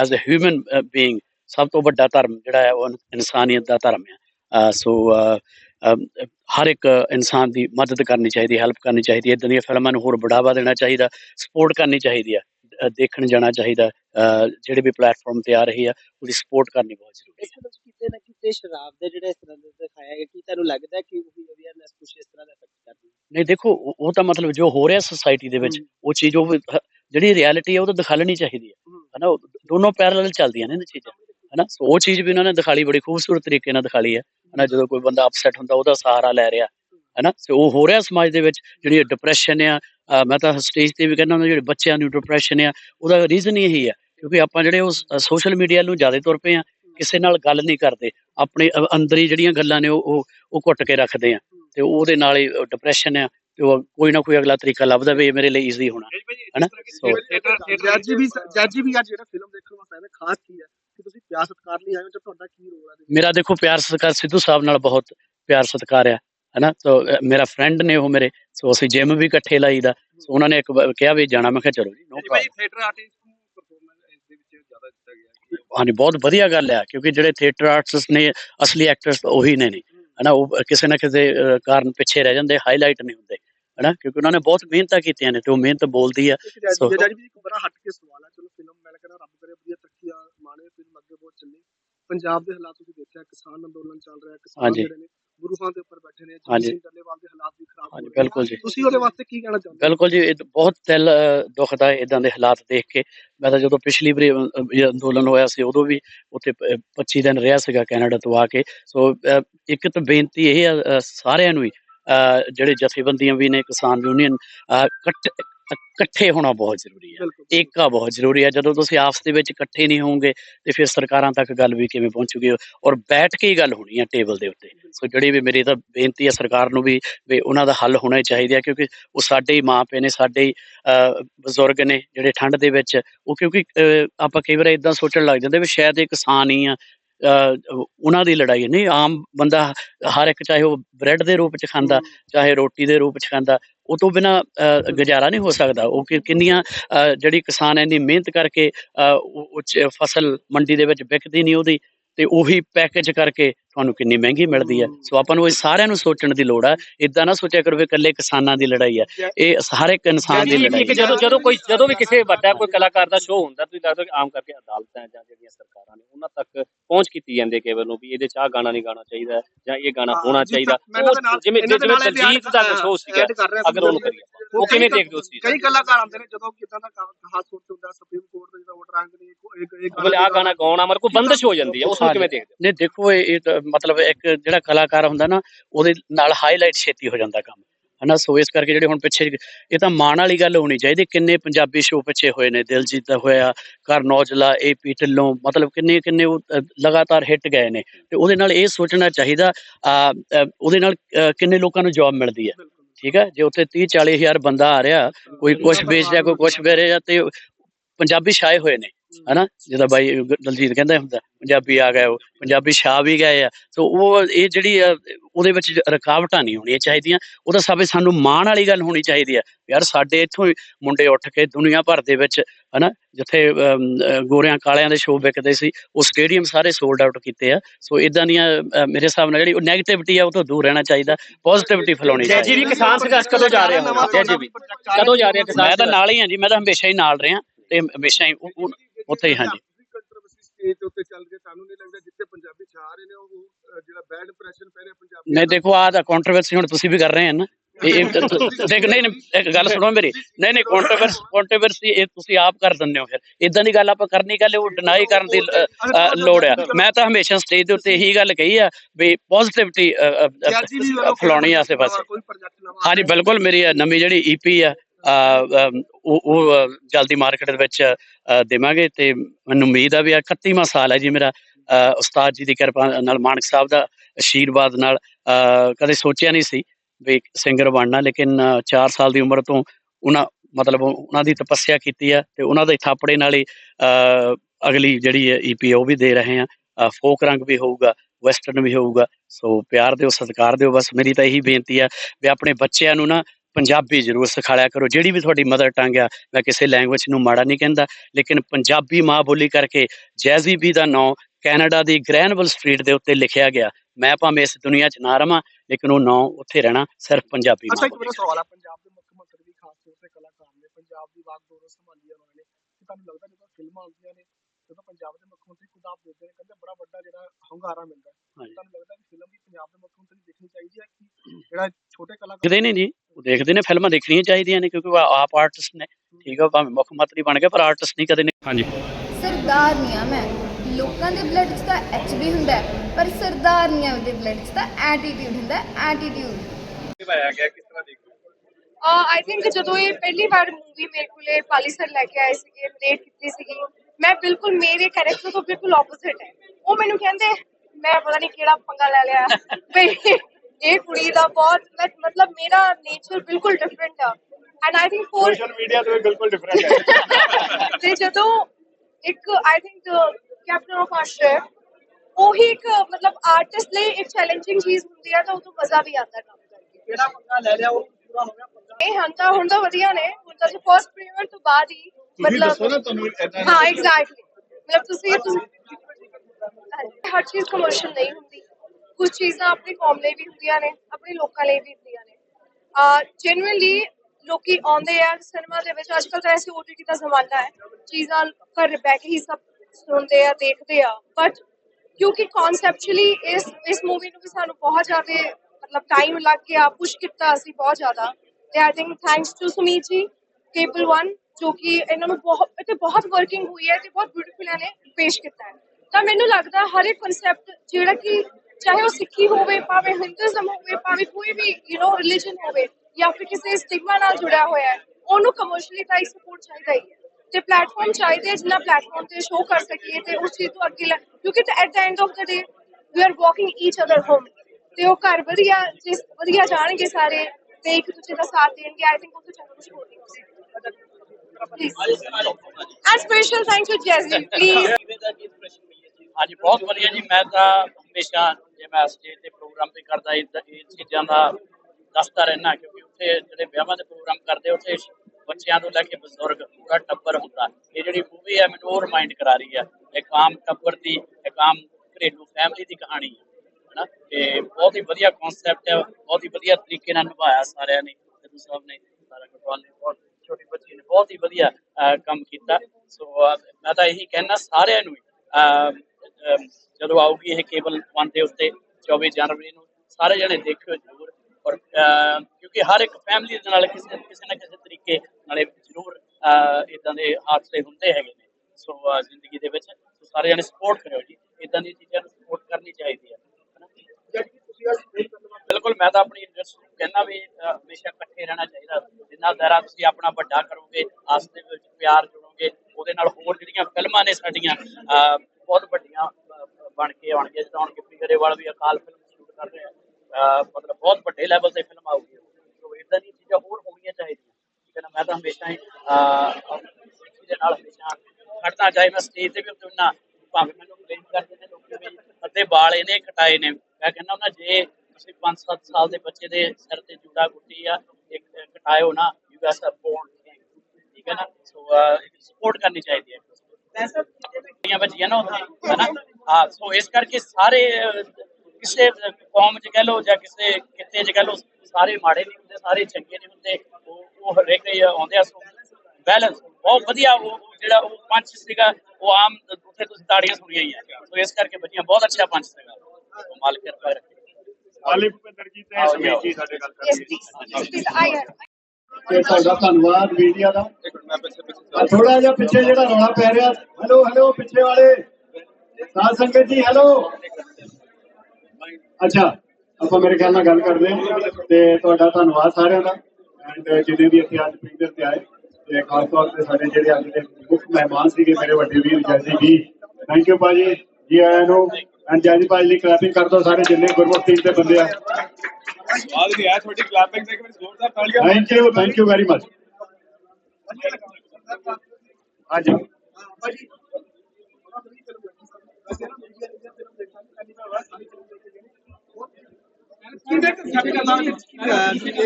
ਐਜ਼ ਅ ਹਿਊਮਨ ਬੀਇੰਗ ਸਭ ਤੋਂ ਵੱਡਾ ਧਰਮ ਜਿਹੜਾ ਹੈ, ਉਹ ਇਨਸਾਨੀਅਤ ਦਾ ਧਰਮ ਹੈ। ਸੋ ਹਰ ਇੱਕ ਇਨਸਾਨ ਦੀ ਮਦਦ ਕਰਨੀ ਚਾਹੀਦੀ, ਹੈਲਪ ਕਰਨੀ ਚਾਹੀਦੀ ਹੈ। ਇਦਾਂ ਦੀਆਂ ਫਿਲਮਾਂ ਨੂੰ ਹੋਰ ਬੜਾਵਾ ਦੇਣਾ ਚਾਹੀਦਾ, ਸਪੋਰਟ ਕਰਨੀ ਚਾਹੀਦੀ ਹੈ। ਦੇਖਣ ਜਾਣਾ ਚਾਹੀਦਾ ਜਿਹੜੇ ਵੀ ਪਲੇਟਫਾਰਮ ਤੇ ਆ ਰਹੀ ਆ ਉਹਦੀ ਸਪੋਰਟ ਕਰਨੀ ਬਹੁਤ ਜ਼ਰੂਰੀ ਹੈ। ਕਿਤੇ ਨਾ ਕਿਤੇ ਸ਼ਰਾਬ ਦੇ ਜਿਹੜੇ ਇਸ ਤਰ੍ਹਾਂ ਦੇ ਦਿਖਾਇਆ ਗਿਆ ਕੀ ਤੁਹਾਨੂੰ ਲੱਗਦਾ ਕਿ ਉਹ ਅਵੇਅਰਨੈਸ ਕੁਝ ਇਸ ਤਰ੍ਹਾਂ ਦਾ ਇਫੈਕਟ ਕਰਦੀ ਨਹੀਂ ਦੇਖੋ ਉਹ ਤਾਂ ਮਤਲਬ ਜੋ ਹੋ ਰਿਹਾ ਸੋਸਾਇਟੀ ਦੇ ਵਿੱਚ ਉਹ ਚੀਜ਼ ਉਹ ਜਿਹੜੀ ਰਿਐਲਿਟੀ ਹੈ ਉਹ ਤਾਂ ਦਿਖਾਲਣੀ ਚਾਹੀਦੀ ਹੈ। ਹਨਾ ਦੋਨੋਂ ਪੈਰਲਲ ਚੱਲਦੀਆਂ ਨੇ ਇਹ ਚੀਜ਼ਾਂ। ਹਨਾ ਉਹ ਚੀਜ਼ ਵੀ ਉਹਨਾਂ ਨੇ ਦਿਖਾਲੀ ਬੜੀ ਖੂਬਸੂਰਤ ਤਰੀਕੇ ਨਾਲ ਦਿਖਾਲੀ ਹੈ ਹਨਾ ਜਦੋਂ ਕੋਈ ਬੰਦਾ ਅਪਸੈਟ ਹੁੰਦਾ ਉਹਦਾ ਸਹਾਰਾ ਲੈ ਰਿਹਾ। ਹਨਾ ਸੋ ਉਹ ਹੋ ਰਿਹਾ ਸਮਾਜ ਦੇ ਵਿੱਚ ਜਿਹੜੀ ਡਿਪਰੈਸ਼ਨ ਆ ਮੈਂ ਤਾਂ ਸਟੇਜ ਤੇ ਵੀ ਕਹਿੰਦਾ ਹੁੰਦਾ ਜਿਹੜੇ ਬੱਚਿਆਂ ਨੂੰ ਡਿਪਰੈਸ਼ਨ ਆ ਉਹਦਾ ਰੀਜ਼ਨ ਹੀ ਇਹੀ ਹੈ ਕਿਉਂਕਿ ਆਪਾਂ ਜਿਹੜੇ ਉਹ ਸੋਸ਼ਲ ਮੀਡੀਆ ਨੂੰ ਜ਼ਿਆਦਾ ਤੁਰ ਪਏ ਆ ਕਿਸੇ ਨਾਲ ਗੱਲ ਨਹੀਂ ਕਰਦੇ ਆਪਣੇ ਅੰਦਰੀ ਜਿਹੜੀਆਂ ਗੱਲਾਂ ਨੇ ਉਹ ਉਹ- ਉਹ ਘੁੱਟ ਕੇ ਰੱਖਦੇ ਆ ਤੇ ਉਹਦੇ ਨਾਲ ਹੀ ਡਿਪਰੈਸ਼ਨ ਆ ਤੇ ਉਹ ਕੋਈ ਨਾ ਕੋਈ ਅਗਲਾ ਤਰੀਕਾ ਲੱਭਦਾ ਵੀ ਇਹ ਮੇਰੇ ਲਈ ਈਜ਼ੀ ਹੋਣਾ ਹਨਾ ਸੋ ਜੱਜ ਵੀ ਜੱਜ ਵੀ ਅੱਜ ਜਿਹੜਾ ਫਿਲਮ ਦੇਖਣ ਵਾਸਤੇ ਨੇ ਖਾਸ ਕੀ ਹੈ ਕਿ ਤੁਸੀਂ ਪਿਆਰ ਸਤਿਕਾਰ ਲਈ ਆਏ ਹੋ ਤੇ ਤੁਹਾਡਾ ਕੀ ਰੋਲ ਹੈ? ਮੇਰਾ ਦੇਖੋ ਪਿਆਰ ਸਤਿਕਾਰ ਸਿੱਧੂ ਸਾਹਿਬ ਨਾਲ ਬਹੁਤ ਪਿਆਰ ਸਤਿਕਾਰ ਆ ਹਨਾ ਸੋ ਅ, ਮੇਰਾ ਫਰੈਂਡ ਨੇ ਉਹ ਮੇਰੇ ਸੋ ਅਸੀਂ ਜਿਮ ਵੀ ਇਕੱਠੇ ਲਾਈਦਾ। ਸੋ ਉਹਨਾਂ ਨੇ ਇੱਕ ਕਿਹਾ ਵੀ ਜਾਣਾ ਮੈਂ ਕਿਹਾ ਚਲੋ ਜੀ ਨੋ ਪ੍ਰੋਬਲਮ ਥੀਏਟਰ ਆਰਟਿਸਟ ਨੂੰ ਪਰਫਾਰਮੈਂਸ ਇਸ ਦੇ ਵਿੱਚ ਜ਼ਿਆਦਾ ਦਿੱਤਾ ਗਿਆ ਹਾਂਜੀ ਬਹੁਤ ਵਧੀਆ ਗੱਲ ਆ ਕਿਉਂਕਿ ਜਿਹੜੇ ਥੀਏਟਰ ਆਰਟਿਸਟ ਨੇ ਅਸਲੀ ਐਕਟਰਸ ਉਹੀ ਨੇ ਨੇ। ਹਨਾ ਉਹ ਕਿਸੇ ਨਾ ਕਿਸੇ ਕਾਰਨ ਪਿੱਛੇ ਰਹਿ ਜਾਂਦੇ ਹਾਈਲਾਈਟ ਨਹੀਂ ਹੁੰਦੇ। ਹਨਾ ਕਿਉਂਕਿ ਉਹਨਾਂ ਨੇ ਬਹੁਤ ਮਿਹਨਤਾਂ ਕੀਤੀਆਂ ਨੇ ਤੇ ਉਹ ਮਿਹਨਤ ਬੋਲਦੀ ਆ। ਸੋ- ਜੱਜ ਵੀ ਇੱਕ ਬੜਾ ਹਟ ਕੇ ਸਵਾਲ ਹੈ ਚਲੋ ਫਿਲਮ ਮੈਂ ਕਹਿੰਦਾ ਰੱਬ ਕਰੇ ਵਧੀਆ ਤਰੱਕੀਆਂ ਮਾਣੇ ਫਿਲਮ ਅੱਗੇ ਬਹੁਤ ਚੱਲੇ। ਪੰਜਾਬ ਦੇ ਹਾਲਾਤ ਤੁਸੀਂ ਦੇਖਿਆ ਕਿਸਾਨ ਅੰਦੋਲਨ ਚੱਲ ਰਿਹਾ ਕਿਸਾਨ। ਜਿਹੜੇ ਨੇ ਗੁਰੂਆਂ ਦੇ ਉੱਪਰ ਬੈਠੇ ਨੇ ਜੀ। ਸਿੰਘ ਡੱਲੇਵਾਲ ਦੇ ਹਾਲਾਤ ਵੀ ਖਰਾਬ ਹੋ ਰਹੇ। ਬਿਲਕੁਲ ਜੀ ਤੁਸੀਂ ਉਹਦੇ ਵਾਸਤੇ ਕੀ ਕਹਿਣਾ ਚਾਹੁੰਦੇ? ਬਿਲਕੁਲ ਜੀ ਬਹੁਤ ਦਿਲ ਦੁਖਦਾ ਹੈ ਇਦਾਂ ਦੇ ਹਾਲਾਤ ਦੇਖ ਕੇ ਮੈਂ ਤਾਂ ਜਦੋਂ ਪਿਛਲੀ ਵਾਰੀ ਅੰਦੋਲਨ ਹੋਇਆ ਸੀ ਉਦੋਂ ਵੀ ਉੱਥੇ ਪ- 25 ਦਿਨ ਰਿਹਾ ਸੀਗਾ ਕੈਨੇਡਾ ਤੋਂ ਆ ਕੇ ਸੋ ਇੱਕ ਤਾਂ ਬੇਨਤੀ ਇਹ ਆ ਸਾਰਿਆਂ ਨੂੰ ਹੀ ਜਿਹੜੇ ਜਥੇਬੰਦੀਆਂ ਵੀ ਨੇ ਕਿਸਾਨ ਯੂਨੀਅਨ ਇਕੱਠ- ਹੋਣਾ ਬਹੁਤ ਜ਼ਰੂਰੀ ਹੈ। ਏਕਾ ਬਹੁਤ ਜ਼ਰੂਰੀ ਹੈ। ਜਦੋਂ ਤੁਸੀਂ ਆਪਸ ਦੇ ਵਿੱਚ ਇਕੱਠੇ ਨਹੀਂ ਹੋਵੋਗੇ ਤੇ ਫਿਰ ਸਰਕਾਰਾਂ ਤੱਕ ਗੱਲ ਵੀ ਕਿਵੇਂ ਪਹੁੰਚੂਗੀ ਔਰ ਬੈਠ ਕੇ ਹੀ ਗੱਲ ਹੋਣੀ ਹੈ ਟੇਬਲ ਦੇ ਉੱਤੇ। ਸੋ ਜਿਹੜੀ ਵੀ ਮੇਰੀ ਤਾਂ ਬੇਨਤੀ ਹੈ ਸਰਕਾਰ ਨੂੰ ਵੀ ਵੀ ਉਹਨਾਂ ਦਾ ਹੱਲ ਹੋਣਾ ਹੀ ਚਾਹੀਦਾ ਕਿਉਂਕਿ ਉਹ ਸਾਡੇ ਹੀ ਮਾਪੇ ਨੇ ਸਾਡੇ ਹੀ ਬਜ਼ੁਰਗ ਨੇ ਜਿਹੜੇ ਠੰਡ ਦੇ ਵਿੱਚ ਉਹ ਕਿਉਂਕਿ ਆਪਾਂ ਕਈ ਵਾਰ ਇਦਾਂ ਸੋਚਣ ਲੱਗ ਜਾਂਦੇ ਵੀ ਸ਼ਾਇਦ ਇਹ ਕਿਸਾਨ ਹੀ ਆ। ਉਹਨਾਂ ਦੀ ਲੜਾਈ। ਨਹੀਂ ਆਮ ਬੰਦਾ ਹਰ ਇੱਕ ਚਾਹੇ ਉਹ ਬ੍ਰੈਡ ਦੇ ਰੂਪ ਚ ਖਾਂਦਾ ਚਾਹੇ ਰੋਟੀ ਦੇ ਰੂਪ ਚ ਖਾਂਦਾ ਉਹ ਤੋਂ ਬਿਨਾ ਗੁਜ਼ਾਰਾ ਨਹੀਂ ਹੋ ਸਕਦਾ। ਉਹ ਕਿ- ਕਿੰਨੀਆਂ ਅਹ, ਜਿਹੜੀ ਕਿਸਾਨ ਇੰਨੀ ਮਿਹਨਤ ਕਰਕੇ ਅਹ, ਉਹ ਫਸਲ ਮੰਡੀ ਦੇ ਵਿੱਚ ਵਿਕਦੀ ਨਹੀਂ ਉਹਦੀ ਤੇ ਉਹੀ ਪੈਕੇਜ ਕਰਕੇ ਤੁਹਾਨੂੰ ਕਿੰਨੀ ਮਹਿੰਗੀ ਮਿਲਦੀ ਹੈ। ਸੋ ਆਪਾਂ ਨੂੰ ਇਹ ਸਾਰਿਆਂ ਨੂੰ ਸੋਚਣ ਦੀ ਲੋੜ ਆ। ਇਦਾਂ ਨਾ ਸੋਚਿਆ ਕਰੋ ਵੀ ਇਕੱਲੇ ਕਿਸਾਨਾਂ ਦੀ ਲੜਾਈ ਹੈ ਇਹ ਹਰ ਇੱਕ ਇਨਸਾਨ ਦੀ ਲੜਾਈ ਹੈ ਜਦੋਂ ਜਦੋਂ ਕੋਈ ਜਦੋਂ ਵੀ ਕਿਸੇ ਵੱਡਾ ਕੋਈ ਕਲਾਕਾਰ ਦਾ ਸ਼ੋਅ ਹੁੰਦਾ ਤੁਸੀਂ ਲੱਗਦਾ ਕਿ ਆਮ ਕਰਕੇ ਅਦਾਲਤਾਂ ਜਾਂ ਜਿਹੜੀਆਂ ਸਰਕਾਰਾਂ ਨੇ ਉਹਨਾਂ ਤੱਕ ਪਹੁੰਚ ਕੀਤੀ ਜਾਂਦੀ ਹੈ ਕੇਵਲ ਨੂੰ ਵੀ ਇਹਦੇ ਚ ਆਹ ਗਾਣਾ ਨਹੀਂ ਗਾਣਾ ਚਾਹੀਦਾ ਜਾਂ ਇਹ ਗਾਣਾ ਹੋਣਾ ਚਾਹੀਦਾ। ਜਿਵੇਂ ਜਿਵੇਂ ਇਹ ਦਲਜੀਤ ਦਾ ਸ਼ੋਅ ਸੀਗਾ add ਕਰ ਰਿਹਾ ਸੀ ਅਗਰ ਉਹਨੂੰ ਕਰੀਏ ਉਹ ਕਿਵੇਂ ਦੇਖਦੇ ਹੋ ਉਸ ਚੀਜ਼ ਕਈ ਕਲਾਕਾਰ ਆਉਂਦੇ ਨੇ ਜਦੋਂ ਕਿਦਾਂ ਦਾ ਹਾਸ ਸੋਚ ਹੁੰਦਾ ਸੁਪਰੀਮ ਕੋਰਟ ਦੇ ਜਿਹੜਾ ਆਰਡਰ ਆਂਦੇ ਨੇ ਇੱਕ ਇੱਕ ਬੋਲੇ ਆਹ ਗਾਣਾ ਗਾਉਣਾ ਮਰ ਕੋਈ ਬੰਦਸ਼ ਹੋ ਜਾਂਦੀ ਹੈ ਉਸ ਨੂੰ ਕਿਵੇਂ ਦੇਖਦੇ ਹੋ? ਨਹੀਂ ਦੇਖੋ ਇਹ ਇਹ ਤਾਂ ਮਤਲਬ ਇੱਕ ਜਿਹੜਾ ਕਲਾਕਾਰ ਹੁੰਦਾ ਨਾ ਉਹਦੇ ਨਾਲ ਹਾਈਲਾਈਟ ਛੇਤੀ ਹੋ ਜਾਂਦਾ ਕੰਮ ਹਨਾ? ਸੋ ਇਸ ਕਰਕੇ ਜਿਹੜੇ ਹੁਣ ਪਿੱਛੇ ਇਹ ਤਾਂ ਮਾਣ ਵਾਲੀ ਗੱਲ ਹੋਣੀ ਚਾਹੀਦੀ ਕਿੰਨੇ ਪੰਜਾਬੀ ਸ਼ੋਅ ਪਿੱਛੇ ਹੋਏ ਨੇ ਦਿਲਜੀਤ ਦਾ ਹੋਇਆ ਕਰਨ ਔਜਲਾ ਏਪੀ ਢਿੱਲੋਂ ਮਤਲਬ ਕਿੰਨੇ ਕਿੰਨੇ ਉਹ ਲਗਾਤਾਰ ਹਿੱਟ ਗਏ ਨੇ ਤੇ ਉਹਦੇ ਨਾਲ ਇਹ ਸੋਚਣਾ ਚਾਹੀਦਾ ਉਹਦੇ ਨਾਲ ਕਿੰਨੇ ਲੋਕਾਂ ਨੂੰ ਜੌਬ ਮਿਲਦੀ ਹੈ ਠੀਕ ਹੈ? ਜੇ ਉੱਥੇ 30 40 ਹਜ਼ਾਰ ਬੰਦਾ ਆ ਰਿਹਾ ਕੋਈ ਕੁਝ ਵੇਚ ਰਿਹਾ ਕੋਈ ਕੁਝ ਵੇਚ ਰਿਹਾ ਤੇ ਪੰਜਾਬੀ ਛਾਏ ਹੋਏ ਨੇ। ਹਨਾ? ਜਿਹਦਾ ਬਾਈ ਦਲਜੀਤ ਕਹਿੰਦਾ ਹੁੰਦਾ ਪੰਜਾਬੀ ਆ ਗਏ ਉਹ ਪੰਜਾਬੀ ਛਾ ਵੀ ਗਏ ਆ। ਸੋ ਉਹ ਇਹ ਜਿਹੜੀ ਆ, ਉਹਦੇ ਵਿੱਚ ਜ- ਰੁਕਾਵਟਾਂ ਨਹੀਂ ਹੋਣੀਆਂ ਚਾਹੀਦੀਆਂ। ਉਹਦਾ ਸਭ ਸਾਨੂੰ ਮਾਣ ਵਾਲੀ ਗੱਲ ਹੋਣੀ ਚਾਹੀਦੀ ਆ। ਯਾਰ ਸਾਡੇ ਇੱਥੋਂ ਮੁੰਡੇ ਉੱਠ ਕੇ ਦੁਨੀਆ ਭਰ ਦੇ ਵਿੱਚ ਹਨਾ ਜਿੱਥੇ ਗੋਰਿਆਂ ਕਾਲਿਆਂ ਦੇ ਸ਼ੋਅ ਵਿਕਦੇ ਸੀ ਉਹ ਸਟੇਡੀਅਮ ਸਾਰੇ ਸੋਲਡ ਆਊਟ ਕੀਤੇ ਆ। ਸੋ ਇਦਾਂ ਦੀਆਂ ਮੇਰੇ ਹਿਸਾਬ ਨਾਲ ਜਿਹੜੀ ਉਹ ਨੈਗੇਟਿਵਿਟੀ ਆ ਉਹ ਤੋਂ ਦੂਰ ਰਹਿਣਾ ਚਾਹੀਦਾ ਪੋਜ਼ਿਟਿਵਿਟੀ ਫੈਲਾਉਣੀ ਜੈ ਜੀ ਚਾਹੀਦੀ ਵੀ ਕਿਸਾਨ ਸੰਘਰਸ਼ ਕਦੋਂ ਜਾ ਰਹੇ ਹੋ? ਜੈ ਜੀ ਕਦੋਂ ਜਾ ਰਹੇ ਕਿਸਾਨ ਮੈਂ ਤਾਂ? ਨਾਲ ਹੀ ਹਾਂ ਜੀ ਮੈਂ ਤਾਂ ਹਮੇਸ਼ਾ ਹੀ ਨਾਲ ਰਿਹਾ। ਤੇ ਹਮੇਸ਼ਾ ਹੀ ਉਹ- ਉਹ- ਉੱਥੇ ਹੀ ਹਾਂ ਜੀ ਕੰਟਰੋਵਰਸੀ ਸਟੇਜ ਦੇ ਉੱਤੇ ਚੱਲ ਕੇ ਤੁਹਾਨੂੰ ਨਹੀਂ ਦੇਖੋ ਆਹ ਤਾਂ ਕੰਟਰੋਵਰਸੀ ਹੁਣ ਤੁਸੀਂ ਵੀ ਕਰ ਰਹੇ ਹੋ ਨਾ। ਇਹ ਦੇਖ ਨਹੀਂ ਇੱਕ ਗੱਲ ਸੁਣੋ ਮੇਰੀ। ਨਹੀਂ ਨਹੀਂ ਕੰਟਰੋਵਰਸੀ ਕੰਟਰੋਵਰਸੀ ਇਹ ਤੁਸੀਂ ਆਪ ਕਰ ਦਿੰਦੇ ਹੋ ਫਿਰ। ਇਦਾਂ ਦੀ ਗੱਲ ਆਪਾਂ ਕਰਨੀ ਗੱਲ ਉਹ ਡਿਨਾਈ ਕਰਨ ਦੀ ਲੋੜ ਆ। ਮੈਂ ਤਾਂ ਹਮੇਸ਼ਾ ਸਟੇਜ ਦੇ ਉੱਤੇ ਇਹੀ ਗੱਲ ਕਹੀ ਆ ਵੀ ਪੋਜ਼ਿਟਿਵਿਟੀ ਫਲਾਉਣੀ ਆਸੇ ਪਾਸੇ। ਹਾਂਜੀ ਬਿਲਕੁਲ ਮੇਰੀ ਨਵੀਂ ਜਿਹੜੀ ਈਪੀ ਆ ਅ, ਅਮ, ਉਹ ਜਲਦੀ ਮਾਰਕੀਟ ਦੇ ਵਿੱਚ ਦੇਵਾਂਗੇ ਤੇ ਮੈਨੂੰ ਉਮੀਦ ਆ ਵੀ 31ਵਾਂ ਸਾਲ ਹੈ ਜੀ ਮੇਰਾ ਉਸਤਾਦ ਜੀ ਦੀ ਕਿਰਪਾ ਨਾਲ, ਮਾਨਕ ਸਾਹਿਬ ਦਾ ਆਸ਼ੀਰਵਾਦ ਨਾਲ ਕਦੇ ਸੋਚਿਆ ਨਹੀਂ ਸੀ ਵੀ ਸਿੰਗਰ ਬਣਨਾ, ਲੇਕਿਨ 4 ਸਾਲ ਦੀ ਉਮਰ ਤੋਂ ਉਹਨਾਂ, ਮਤਲਬ ਉਹਨਾਂ ਦੀ ਤਪੱਸਿਆ ਕੀਤੀ ਆ ਤੇ ਉਹਨਾਂ ਦੇ ਥਾਪੜੇ ਨਾਲ ਹੀ ਅਗਲੀ ਜਿਹੜੀ ਈਪੀ ਉਹ ਵੀ ਦੇ ਰਹੇ ਆ ਫੋਕ ਰੰਗ ਵੀ ਹੋਊਗਾ ਵੈਸਟਰਨ ਵੀ ਹੋਊਗਾ, ਸੋ ਪਿਆਰ ਦਿਓ, ਸਤਿਕਾਰ ਦਿਓ, ਬਸ ਮੇਰੀ ਤਾਂ ਇਹੀ ਬੇਨਤੀ ਆ ਵੀ ਆਪਣੇ ਬੱਚਿਆਂ ਨੂੰ ਨਾ ਪੰਜਾਬੀ ਜ਼ਰੂਰ ਸਿਖਾਲਿਆ ਕਰੋ ਜਿਹੜੀ ਵੀ ਤੁਹਾਡੀ ਮਦਰ ਟੰਗ ਆ ਮੈਂ ਕਿਸੇ ਲੈਂਗੁਏਜ ਨੂੰ ਮਾੜਾ ਨਹੀਂ ਕਹਿੰਦਾ ਲੇਕਿਨ ਪੰਜਾਬੀ ਮਾਂ ਬੋਲੀ ਕਰਕੇ ਜੈਜ਼ੀ ਬੀ ਦਾ ਨਾਂ ਕੈਨੇਡਾ ਦੀ ਗ੍ਰੈਨਵਲ ਸਟਰੀਟ ਦੇ ਉੱਤੇ ਲਿਖਿਆ ਗਿਆ। ਮੈਂ ਭਾਵੇਂ ਇਸ ਦੁਨੀਆ 'ਚ ਨਾ ਰਵਾਂ ਲੇਕਿਨ ਉਹ ਨਾਂ ਉੱਥੇ ਰਹਿਣਾ ਸਿਰਫ ਪੰਜਾਬੀ ਮਾਂ ਬੋਲੀ ਸਵਾਲ ਹੈ ਪੰਜਾਬ ਦੇ ਮੁੱਖ ਮੰਤਰੀ ਵੀ ਖਾਸ ਤੌਰ ਤੇ ਕਲਾਕਾਰ ਨੇ ਪੰਜਾਬ ਦੀ ਵਾਗ ਦੋਰੋ ਸੰਭਾਲੀ ਉਹਨਾਂ ਨੇ ਤੁਹਾਨੂੰ ਲੱਗਦਾ ਜਦੋਂ ਫਿਲਮਾਂ ਆਉਂਦੀਆਂ ਨੇ ਜਦੋਂ ਪੰਜਾਬ ਦੇ ਮੁੱਖ ਮੰਤਰੀ ਖੁਦ ਆਪ ਦੇਖਦੇ ਨੇ ਕਹਿੰਦੇ ਬੜਾ ਵੱਡਾ ਜਿਹੜਾ ਹੰਗਾਰਾ ਮਿਲਦਾ। ਤੁਹਾਨੂੰ ਲੱਗਦਾ ਕਿ ਫਿਲਮ ਵੀ ਪੰਜਾਬ ਦੇ ਮੁੱਖ ਮੰਤਰੀ ਦੇਖਣੀ ਚਾਹੀਦੀ ਹੈ ਕਿ ਜਿਹੜਾ ਛੋਟੇ ਕਲਾਕਾਰ ਦੇਖਦੇ ਨੇ ਜੀ। ਉਹ ਦੇਖਦੇ ਨੇ ਫਿਲਮਾਂ ਦੇਖਣੀਆਂ ਚਾਹੀਦੀਆਂ ਨੇ ਕਿਉਂਕਿ ਉਹ ਆਪ ਆਰਟਿਸਟ ਨੇ। ਠੀਕ ਆ ਭਾਵੇਂ ਮੁੱਖ ਮੰਤਰੀ ਬਣ ਗਏ ਪਰ ਆਰਟਿਸਟ ਨਹੀਂ ਕਦੇ ਨਹੀਂ ਹਾਂਜੀ। ਸਰਦਾਰ ਨਹੀਂ ਆ ਮੈਂ। ਲੋਕਾਂ ਦੇ ਬਲੱਡ 'ਚ ਤਾਂ ਐਚਬੀ ਹੁੰਦਾ ਹੈ, ਪਰ ਸਰਦਾਰਨੀਆਂ ਦੇ ਬਲੱਡ 'ਚ ਤਾਂ ਐਟੀਟਿਊਡ ਹੁੰਦਾ ਐਟੀਟਿਊਡ ਨਿਭਾਇਆ ਗਿਆ ਕਿਸ ਤਰ੍ਹਾਂ ਦੇਖਦੇ ਆਈ ਥਿੰਕ ਜਦੋਂ ਇਹ ਪਹਿਲੀ ਵਾਰ ਮੂਵੀ ਮੇਰੇ ਕੋਲੇ ਪਾਲੀ ਸਰ ਲੈ ਕੇ ਆਏ ਸੀਗੇ ਰੇਟ ਕੀਤੀ ਸੀਗੀ ਮੈਂ ਬਿਲਕੁਲ ਮੇਰੇ ਕੈਰੈਕਟਰ ਤੋਂ ਬਿਲਕੁਲ ਆਪੋਜ਼ਿਟ ਹੈ। ਉਹ ਮੈਨੂੰ ਕਹਿੰਦੇ ਮੈਂ ਪਤਾ ਨਹੀਂ ਕਿਹੜਾ ਪੰਗਾ ਲੈ ਲਿਆ। ਵੀ ਇਹ ਕੁੜੀ ਦਾ ਬਹੁਤ ਮੈਂ- ਮਤਲਬ ਮੇਰਾ ਨੇਚਰ ਬਿਲਕੁਲ ਡਿਫਰੈਂਟ ਆ। And I think for social media ਤੋਂ ਬਿਲਕੁਲ ਡਿਫਰੈਂਟ ਹੈ। (laughs) ਤੇ ਜਦੋਂ ਇੱਕ ਆਈ ਥਿੰਕ ਕੈਪਟਨ ਆਫ ਆਸਟਰ ਉਹੀ ਇੱਕ ਮਤਲਬ ਆਰਟਿਸਟ ਲਈ ਇੱਕ ਚੈਲੰਜਿੰਗ ਚੀਜ਼ ਹੁੰਦੀ ਹੈ ਤਾਂ ਉਹ ਤੋਂ ਮਜ਼ਾ ਵੀ ਆਉਂਦਾ ਕੰਮ ਕਰਕੇ। ਕਿਹੜਾ ਪੰਗਾ ਲੈ ਲਿਆ ਉਹ ਪੂਰਾ ਹੋ ਗਿਆ ਪੰਗਾ। ਇਹ ਹੁਣ ਤਾਂ ਹੁਣ ਤਾਂ ਵਧੀਆ ਨੇ। ਹੁਣ ਤਾਂ ਫਰਸਟ ਪ੍ਰੀਮੀਅਰ ਤੋਂ ਬਾਅਦ ਹੀ ਮਤਲਬ ਹਾਂ ਐਗਜ਼ੈਕਟਲੀ ਮਤਲਬ ਤੁਸੀਂ ਹਰ ਚੀਜ਼ ਕਮਰਸ਼ੀਅਲ ਨਹੀਂ ਹੁੰਦੀ। ਕੁਝ ਚੀਜ਼ਾਂ ਆਪਣੀ ਕੌਮ ਲਈ ਵੀ ਹੁੰਦੀਆਂ ਨੇ ਆਪਣੇ ਲੋਕਾਂ ਲਈ ਵੀ ਹੁੰਦੀਆਂ ਨੇ। ਆ ਜੈਨੂਇਨਲੀ ਲੋਕੀ ਆਉਂਦੇ ਆ ਸਿਨੇਮਾ ਦੇ ਵਿੱਚ। ਅੱਜਕੱਲ ਤਾਂ ਐਸੇ ਓਟੀਟੀ ਦਾ ਜ਼ਮਾਨਾ ਹੈ। ਚੀਜ਼ਾਂ ਘਰ ਬੈਠ ਕੇ ਹੀ ਸਭ ਸੁਣਦੇ ਆ ਦੇਖਦੇ ਆ। ਬਟ ਕਿਉਂਕਿ ਕਨਸੈਪਚੁਅਲੀ ਇਸ ਇਸ ਮੂਵੀ ਨੂੰ ਵੀ ਸਾਨੂੰ ਬਹੁਤ ਜ਼ਿਆਦਾ ਮਤਲਬ ਟਾਈਮ ਲੱਗ ਗਿਆ ਪੁਸ਼ ਕੀਤਾ ਅਸੀਂ ਬਹੁਤ ਜ਼ਿਆਦਾ। ਤੇ I think thanks to Sumeet ji Kable 1 ਜੋ ਕਿ ਇਹਨਾਂ ਨੂੰ ਬਹੁਤ, ਇੱਥੇ ਬਹੁਤ ਵਰਕਿੰਗ ਹੋਈ ਹੈ ਤੇ ਬਹੁਤ ਬਿਊਟੀਫੁਲ ਇਹਨੇ ਪੇਸ਼ ਕੀਤਾ ਹੈ। ਤਾਂ ਮੈਨੂੰ ਲੱਗਦਾ ਹਰ ਇੱਕ ਕਨਸੈਪਟ ਜਿਹੜਾ ਕਿ ਚਾਹੇ ਉਹ ਸਿੱਖੀ ਹੋਵੇ, ਭਾਵੇਂ ਹਿੰਦੂਇਜ਼ਮ ਹੋਵੇ, ਭਾਵੇਂ ਕੋਈ ਵੀ ਯੂ نو ਰਿਲੀਜਨ ਹੋਵੇ ਜਾਂ ਫਿਰ ਕਿਸੇ ਸਟਿਗਮਾ ਨਾਲ ਜੁੜਿਆ ਹੋਇਆ ਹੈ, ਉਹਨੂੰ ਕਮਰਸ਼ੀਅਲੀ ਤਾਂ ਸਪੋਰਟ ਚਾਹੀਦਾ ਹੀ ਹੈ। ਤੇ ਪਲੇਟਫਾਰਮ ਚਾਹੀਦੇ ਜਿੰਨਾ ਪਲੇਟਫਾਰਮ ਤੇ ਸ਼ੋਅ ਕਰ ਸਕੀਏ ਤੇ ਉਸ ਚੀਜ਼ ਤੋਂ ਅੱਗੇ ਲੈ, ਕਿਉਂਕਿ at the end of the day we are walking each other home ਤੇ ਉਹ ਘਰ ਵਧੀਆ ਜਿਸ ਵਧੀਆ ਜਾਣਗੇ ਸਾਰੇ, ਤੇ ਇੱਕ ਦੂਜੇ ਦਾ ਸਾਥ ਦੇਣਗੇ ਆਈ ਥਿੰਕ ਉਹ ਤੋਂ ਚੰਗਾ ਕੁਝ ਹੋਰ ਨਹੀਂ ਹੋ ਸਕਦਾ। Please and special thank you Jassi please ਹਾਂਜੀ, ਬਹੁਤ ਵਧੀਆ ਜੀ। ਮੈਂ ਤਾਂ ਹਮੇਸ਼ਾ ਜੇ ਮੈਂ ਸਟੇਜ ਤੇ ਪ੍ਰੋਗਰਾਮ ਤੇ ਕਰਦਾ ਇਹ ਚੀਜ਼ਾਂ ਦਾ ਦੱਸਦਾ ਰਹਿਣਾ ਕਿਉਂਕਿ ਉੱਥੇ ਜਿਹੜੇ ਵਿਆਹਾਂ ਦੇ ਪ੍ਰੋਗਰਾਮ ਕਰਦੇ, ਉੱਥੇ ਬੱਚਿਆਂ ਤੋਂ ਲੈ ਕੇ ਬਜ਼ੁਰਗ ਪੂਰਾ ਟੱਬਰ ਹੁੰਦਾ। ਇਹ ਜਿਹੜੀ ਮੂਵੀ ਹੈ, ਮੈਨੂੰ ਉਹ ਰਿਮਾਈਂਡ ਕਰਾ ਰਹੀ ਹੈ। ਇੱਕ ਆਮ ਟੱਬਰ ਦੀ, ਇੱਕ ਆਮ ਘਰੇਲੂ ਫੈਮਿਲੀ ਦੀ ਕਹਾਣੀ ਹੈ, ਹਨਾ? ਤੇ ਬਹੁਤ ਹੀ ਵਧੀਆ ਕਨਸੈਪਟ ਹੈ, ਬਹੁਤ ਹੀ ਵਧੀਆ ਤਰੀਕੇ ਨਾਲ ਨਿਭਾਇਆ ਸਾਰਿਆਂ ਨੇ ਸਿੱਧੂ ਸਾਹਿਬ ਨੇ, ਸਾਰਾ ਕਟਵਾਲ ਨੇ, ਬਹੁਤ ਬਹੁਤ ਹੀ ਵਧੀਆ ਕੰਮ ਕੀਤਾ। ਸੋ ਮੈਂ ਤਾਂ ਇਹੀ ਕਹਿਣਾ ਸਾਰਿਆਂ ਨੂੰ ਜਦੋਂ ਆਊਗੀ ਇਹ ਕੇਬਲ 1 ਦੇ ਉੱਤੇ 24 ਜਨਵਰੀ ਨੂੰ, ਸਾਰੇ ਜਣੇ ਦੇਖਿਓ ਜ਼ਰੂਰ। ਔਰ ਕਿਉਂਕਿ ਹਰ ਇੱਕ ਫੈਮਿਲੀ ਦੇ ਨਾਲ ਕਿਸੇ ਕਿਸੇ ਨਾ ਕਿਸੇ ਤਰੀਕੇ ਨਾਲੇ ਜ਼ਰੂਰ ਇਦਾਂ ਦੇ ਹਾਦਸੇ ਹੁੰਦੇ ਹੈਗੇ ਨੇ। ਸੋ ਜ਼ਿੰਦਗੀ ਦੇ ਵਿੱਚ ਸੋ ਸਾਰੇ ਜਣੇ ਸਪੋਰਟ ਕਰਿਓ ਜੀ। ਇਦਾਂ ਦੀਆਂ ਚੀਜ਼ਾਂ ਨੂੰ ਸਪੋਰਟ ਕਰਨੀ ਚਾਹੀਦੀ ਹੈ ਬਿਲਕੁਲ, ਮੈਂ ਤਾਂ ਆਪਣੀ ਇੰਡਸਟਰੀ ਨੂੰ ਕਹਿੰਦਾ ਵੀ ਹਮੇਸ਼ਾ ਇਕੱਠੇ ਰਹਿਣਾ ਚਾਹੀਦਾ। ਜਿੰਨਾ ਦਾਇਰਾ ਤੁਸੀਂ ਆਪਣਾ ਵੱਡਾ ਕਰੋ। ਕਰੋਗੇ ਆਸ ਦੇ ਵਿੱਚ ਪਿਆਰ ਜੋੜੋਗੇ ਉਹਦੇ ਨਾਲ ਹੋਰ ਜਿਹੜੀਆਂ ਫਿਲਮਾਂ ਨੇ ਸਾਡੀਆਂ ਬਹੁਤ ਵੱਡੀਆਂ ਬਣ ਕੇ ਆਉਣਗੀਆਂ ਜਿੱਦਾਂ ਹੁਣ ਗਿੱਪੀ ਗਰੇਵਾਲ ਵੀ ਅਕਾਲ ਫਿਲਮ ਸ਼ੂਟ ਕਰ ਰਹੇ ਆ ਮਤਲਬ ਬਹੁਤ ਵੱਡੇ ਲੈਵਲ ਤੇ ਫਿਲਮ ਆਊਗੀ ਸੋ ਇਦਾਂ ਦੀਆਂ ਚੀਜ਼ਾਂ ਹੋਰ ਹੋਣੀਆਂ ਚਾਹੀਦੀਆਂ। ਠੀਕ ਹੈ ਨਾ ਮੈਂ ਤਾਂ ਹਮੇਸ਼ਾ ਹੀ ਅਹ, ਦੇ ਨਾਲ ਹਮੇਸ਼ਾ ਖੜਨਾ ਚਾਹੇ ਮੈਂ ਸਟੇਜ ਤੇ ਵੀ ਹੁੰਨਾ ਭਾਵੇਂ ਮੈਨੂੰ ਬਲੇਮ ਕਰਦੇ ਨੇ ਲੋਕੀ ਵੀ ਅੱਧੇ ਵਾਲ ਇਹਨੇ ਕਟਾਏ ਨੇ। ਮੈਂ ਕਹਿੰਦਾ ਹੁੰਦਾ ਜੇ ਤੁਸੀਂ 5-7 ਸਾਲ ਦੇ ਬੱਚੇ ਦੇ ਸਿਰ ਤੇ ਜੂੜਾ ਗੁੱਟੀ ਆ ਇੱਕ ਕਟਾਇਓ ਨਾ ਯੂ ਗੈਸ ਆਰ ਬੋਰਨ ਠੀਕ ਹੈ ਨਾ ਸੋ ਸਪੋਰਟ ਕਰਨੀ ਚਾਹੀਦੀ ਹੈ ਕੁੜੀਆਂ ਬੱਚੀਆਂ ਨਾ ਹੁੰਦੀਆਂ ਹੈ ਨਾ ਹਾਂ ਸੋ ਇਸ ਕਰਕੇ ਸਾਰੇ ਅਹ, ਕਿਸੇ ਕੌਮ ਚ ਕਹਿ ਲਓ ਜਾਂ ਕਿਸੇ ਕਿਤੇ ਚ ਕਹਿ ਲਓ ਸਾਰੇ ਮਾੜੇ ਨਹੀਂ ਹੁੰਦੇ ਸਾਰੇ ਚੰਗੇ ਨਹੀਂ ਹੁੰਦੇ ਉਹ ਉਹ ਹਰੇਕ ਹੀ ਆਉਂਦੇ ਆ ਸੋ ਬੈਲੈਂਸ ਬਹੁਤ ਵਧੀਆ ਉਹ ਉਹ ਜਿਹੜਾ ਉਹ ਪੰਚ ਸੀਗਾ ਉਹ ਆਮ ਉੱਥੇ ਤੁਸੀਂ ਤਾੜੀਆਂ ਸੁਣੀਆਂ ਹੀ ਆ ਸੋ ਇਸ ਕਰਕੇ ਬੱਚੀਆਂ ਬਹੁਤ ਅੱਛਾ ਪੰਚ ਸੀਗਾ ਉਹ ਮਾਲਕ ਕਿਰਪਾ ਰੱਖੇ ਆਲੀ ਭੁਪਿੰਦਰ ਜੀ ਤੇ ਸਮੀਰ ਜੀ ਸਾਡੇ ਗੱਲ Yes, ਕਰਦੇ ਤੇ ਤੁਹਾਡਾ ਧੰਨਵਾਦ ਮੀਡੀਆ ਦਾ। ਥੋੜਾ ਜਿਹਾ ਪਿੱਛੇ ਜਿਹੜਾ ਰੌਲਾ ਪੈ ਰਿਹਾ ਹੈਲੋ ਹੈਲੋ ਪਿੱਛੇ ਵਾਲੇ। ਸਾਧ ਸੰਗਤ ਜੀ ਹੈਲੋ। ਅੱਛਾ ਆਪਾਂ ਮੇਰੇ ਖਿਆਲ ਨਾਲ ਗੱਲ ਕਰਦੇ ਹਾਂ। ਤੇ ਤੁਹਾਡਾ ਧੰਨਵਾਦ ਸਾਰਿਆਂ ਦਾ। ਐਂਡ ਜਿਹਨੇ ਵੀ ਇੱਥੇ ਅੱਜ ਪ੍ਰੀਮੀਅਰ ਤੇ ਆਏ ਤੇ ਖਾਸ ਤੌਰ ਤੇ ਸਾਡੇ ਜਿਹੜੇ ਅੱਜ ਦੇ ਮੁੱਖ ਮਹਿਮਾਨ ਸੀਗੇ ਮੇਰੇ ਵੱਡੇ ਵੀਰ ਜੈਜੀ ਵੀ। ਥੈਂਕ ਯੂ ਭਾਜੀ। ਜੀ ਆਇਆਂ ਨੂੰ। ਐਂਡ ਜੈਜੀ ਭਾਜੀ ਲਈ ਕਲੈਪਿੰਗ ਕਰ ਦਿਓ ਸਾਰੇ ਜਿੰਨੇ ਗੁਰਮੁਖ ਟੀਮ ਦੇ ਬੰਦੇ ਆ। ਬਾਅਦ ਨਹੀਂ ਆਇਆ ਤੁਹਾਡੀ ਕਲੈਪਿੰਗ ਦੇਖ ਕੇ ਮੈਨੂੰ ਜ਼ੋਰਦਾਰ ਤਾਲੀਆਂ thank you thank you very much ਹਾਂਜੀ ਕਿਹਦੇ ਦਾ ਨਾਮ ਜਿਹੜਾ ਵੀਰੇ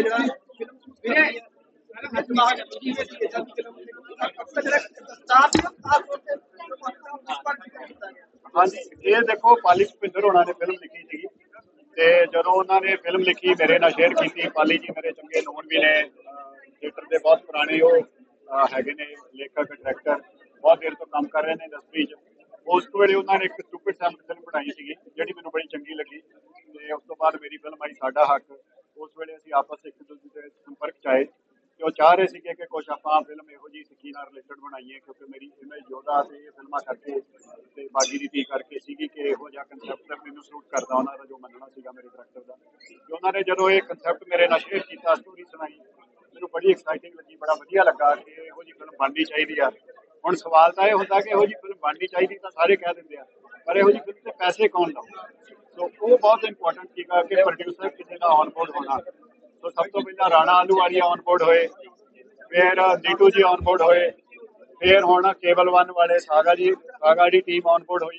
ਇਹ ਦੇਖੋ ਪਾਲੀ ਭੁਪਿੰਦਰ ਹੋਣਾ ਨੇ ਫਿਲਮ ਲਿਖੀ ਤੇ ਜਦੋਂ ਉਹਨਾਂ ਨੇ ਫਿਲਮ ਲਿਖੀ, ਮੇਰੇ ਨਾਲ ਸ਼ੇਅਰ ਕੀਤੀ, ਪਾਲੀ ਜੀ ਮੇਰੇ ਚੰਗੇ ਨੋਨ ਵੀ ਨੇ ਥੀਏਟਰ ਦੇ ਬਹੁਤ ਪੁਰਾਣੇ ਉਹ ਹੈਗੇ ਨੇ, ਲੇਖਕ ਡਾਇਰੈਕਟਰ ਬਹੁਤ ਦੇਰ ਤੋਂ ਕੰਮ ਕਰ ਰਹੇ ਨੇ ਇੰਡਸਟਰੀ 'ਚ। ਉਸ ਤੋਂ ਵੇਲੇ ਉਹਨਾਂ ਨੇ ਇੱਕ ਸਟੂਪਿਡ ਸੈਮ ਫਿਲਮ ਬਣਾਈ ਸੀਗੀ, ਜਿਹੜੀ ਮੈਨੂੰ ਬੜੀ ਚੰਗੀ ਲੱਗੀ। ਤੇ ਉਸ ਤੋਂ ਬਾਅਦ ਮੇਰੀ ਫਿਲਮ ਆਈ ਸਾਡਾ ਹੱਕ। ਉਸ ਵੇਲੇ ਅਸੀਂ ਆਪਸ ਇੱਕ ਦੂਜੇ ਦੇ ਸੰਪਰਕ 'ਚ ਆਏ। ਉਹ ਚਾਹ ਰਹੇ ਸੀਗੇ ਕਿ ਕੁਝ ਆਪਾਂ ਫਿਲਮ ਇਹੋ ਜਿਹੀ ਸਿੱਖੀ ਨਾਲ ਰਿਲੇਟਡ ਬਣਾਈਏ, ਕਿਉਂਕਿ ਮੇਰੀ ਇਮੇਜ ਯੋਧਾ ਤੇ ਇਹ ਫਿਲਮਾਂ ਕਰਕੇ ਤੇ ਬਾਗੀ ਦੀ ਤੀ ਕਰਕੇ ਸੀਗੀ ਕਿ ਇਹੋ ਜਿਹਾ ਕਨਸੈਪਟ ਮੈਨੂੰ ਸੂਟ ਕਰਦਾ ਉਹਨਾਂ ਦਾ ਜੋ ਮੰਨਣਾ ਸੀਗਾ ਮੇਰੇ ਡਾਇਰੈਕਟਰ ਦਾ। ਤੇ ਉਹਨਾਂ ਨੇ ਜਦੋਂ ਇਹ ਕਨਸੈਪਟ ਮੇਰੇ ਨਾਲ ਸ਼ੇਅਰ ਕੀਤਾ ਸਟੋਰੀ ਸੁਣਾਈ, ਮੈਨੂੰ ਬੜੀ ਐਕਸਾਈਟਿੰਗ ਲੱਗੀ, ਬੜਾ ਵਧੀਆ ਲੱਗਾ ਕਿ ਇਹੋ ਜਿਹੀ ਫਿਲਮ ਬਣਨੀ ਚਾਹੀਦੀ ਆ। ਹੁਣ ਸਵਾਲ ਤਾਂ ਇਹ ਹੁੰਦਾ ਕਿ ਇਹੋ ਜਿਹੀ ਫਿਲਮ ਬਣਨੀ ਚਾਹੀਦੀ ਤਾਂ ਸਾਰੇ ਕਹਿ ਦਿੰਦੇ ਆ, ਪਰ ਇਹੋ ਜਿਹੀ ਫਿਲਮ ਤੇ ਪੈਸੇ ਕੌਣ ਲਾਊਗਾ ਸੋ ਉਹ ਬਹੁਤ ਇੰਪੋਰਟੈਂਟ ਸੀਗਾ ਕਿ ਪ੍ਰੋਡਿਊਸਰ ਕਿਸੇ ਦਾ ਔਨ ਬੋਰਡ ਹੋਣਾ। ਸੋ ਸਭ ਤੋਂ ਪਹਿਲਾਂ ਰਾਣਾ ਆਲੂਵਾਲੀਆ ਔਨ ਬੋਰਡ ਹੋਏ, ਫਿਰ ਨੀਟੂ ਜੀ ਔਨ ਬੋਰਡ ਹੋਏ, ਫਿਰ ਹੁਣ ਕੇਬਲ 1 ਵਾਲੇ ਸਾਗਾ ਜੀ, ਸਾਗਾ ਦੀ ਟੀਮ ਔਨ ਬੋਰਡ ਹੋਈ।